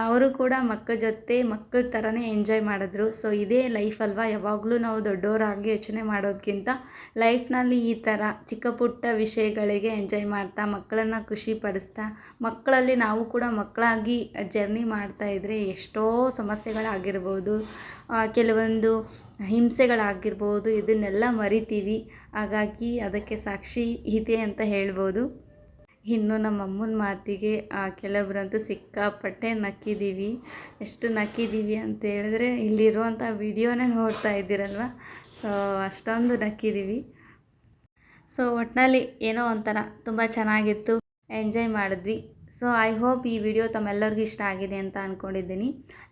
ಅವರು ಕೂಡ ಮಕ್ಕಳ ಜೊತೆ ಮಕ್ಕಳ ಥರನೇ ಎಂಜಾಯ್ ಮಾಡಿದ್ರು. ಸೊ ಇದೇ ಲೈಫ್ ಅಲ್ವಾ? ಯಾವಾಗಲೂ ನಾವು ದೊಡ್ಡವರಾಗಿ ಯೋಚನೆ ಮಾಡೋದಕ್ಕಿಂತ ಲೈಫ್ನಲ್ಲಿ ಈ ಥರ ಚಿಕ್ಕ ಪುಟ್ಟ ವಿಷಯಗಳಿಗೆ ಎಂಜಾಯ್ ಮಾಡ್ತಾ, ಮಕ್ಕಳನ್ನು ಖುಷಿ ಪಡಿಸ್ತಾ, ಮಕ್ಕಳಲ್ಲಿ ನಾವು ಕೂಡ ಮಕ್ಕಳಾಗಿ ಜರ್ನಿ ಮಾಡ್ತಾ ಇದ್ದರೆ ಎಷ್ಟೋ ಸಮಸ್ಯೆಗಳಾಗಿರ್ಬೋದು ಕೆಲವೊಂದು ಹಿಂಸೆಗಳಾಗಿರ್ಬೋದು, ಇದನ್ನೆಲ್ಲ ಮರಿತೀವಿ. ಹಾಗಾಗಿ ಅದಕ್ಕೆ ಸಾಕ್ಷಿ ಇದೆ ಅಂತ ಹೇಳ್ಬೋದು. ಇನ್ನು ನಮ್ಮ ಅಮ್ಮನ ಮಾತಿಗೆ ಆ, ಕೆಲವರಂತೂ ಸಿಕ್ಕಾಪಟ್ಟೆ ನಕ್ಕಿದ್ದೀವಿ. ಎಷ್ಟು ನಕ್ಕಿದ್ದೀವಿ ಅಂತ ಹೇಳಿದ್ರೆ ಇಲ್ಲಿರುವಂಥ ವಿಡಿಯೋನೇ ನೋಡ್ತಾ ಇದ್ದೀರಲ್ವ? ಸೊ ಅಷ್ಟೊಂದು ನಕ್ಕಿದ್ದೀವಿ. ಸೊ ಒಟ್ಟಿನಲ್ಲಿ ಏನೋ ಒಂಥರ ತುಂಬ ಚೆನ್ನಾಗಿತ್ತು. ಎಂಜಾಯ್ ಮಾಡಿದ್ವಿ. ಸೊ ಐ ಹೋಪ್ ಈ ವಿಡಿಯೋ ತಮ್ಮೆಲ್ಲರಿಗೂ ಇಷ್ಟ ಆಗಿದೆ ಅಂತ ಅಂದ್ಕೊಂಡಿದ್ದೀನಿ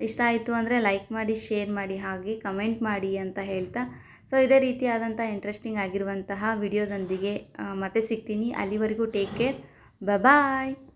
ಇಷ್ಟ ಆಯಿತು ಅಂದರೆ ಲೈಕ್ ಮಾಡಿ ಶೇರ್ ಮಾಡಿ ಹಾಗೆ ಕಮೆಂಟ್ ಮಾಡಿ ಅಂತ ಹೇಳ್ತಾ. ಸೊ ಇದೇ ರೀತಿಯಾದಂಥ ಇಂಟ್ರೆಸ್ಟಿಂಗ್ ಆಗಿರುವಂತಹ ವಿಡಿಯೋದೊಂದಿಗೆ ಮತ್ತೆ ಸಿಗ್ತೀನಿ. ಅಲ್ಲಿವರೆಗೂ ಟೇಕ್ ಕೇರ್. ബ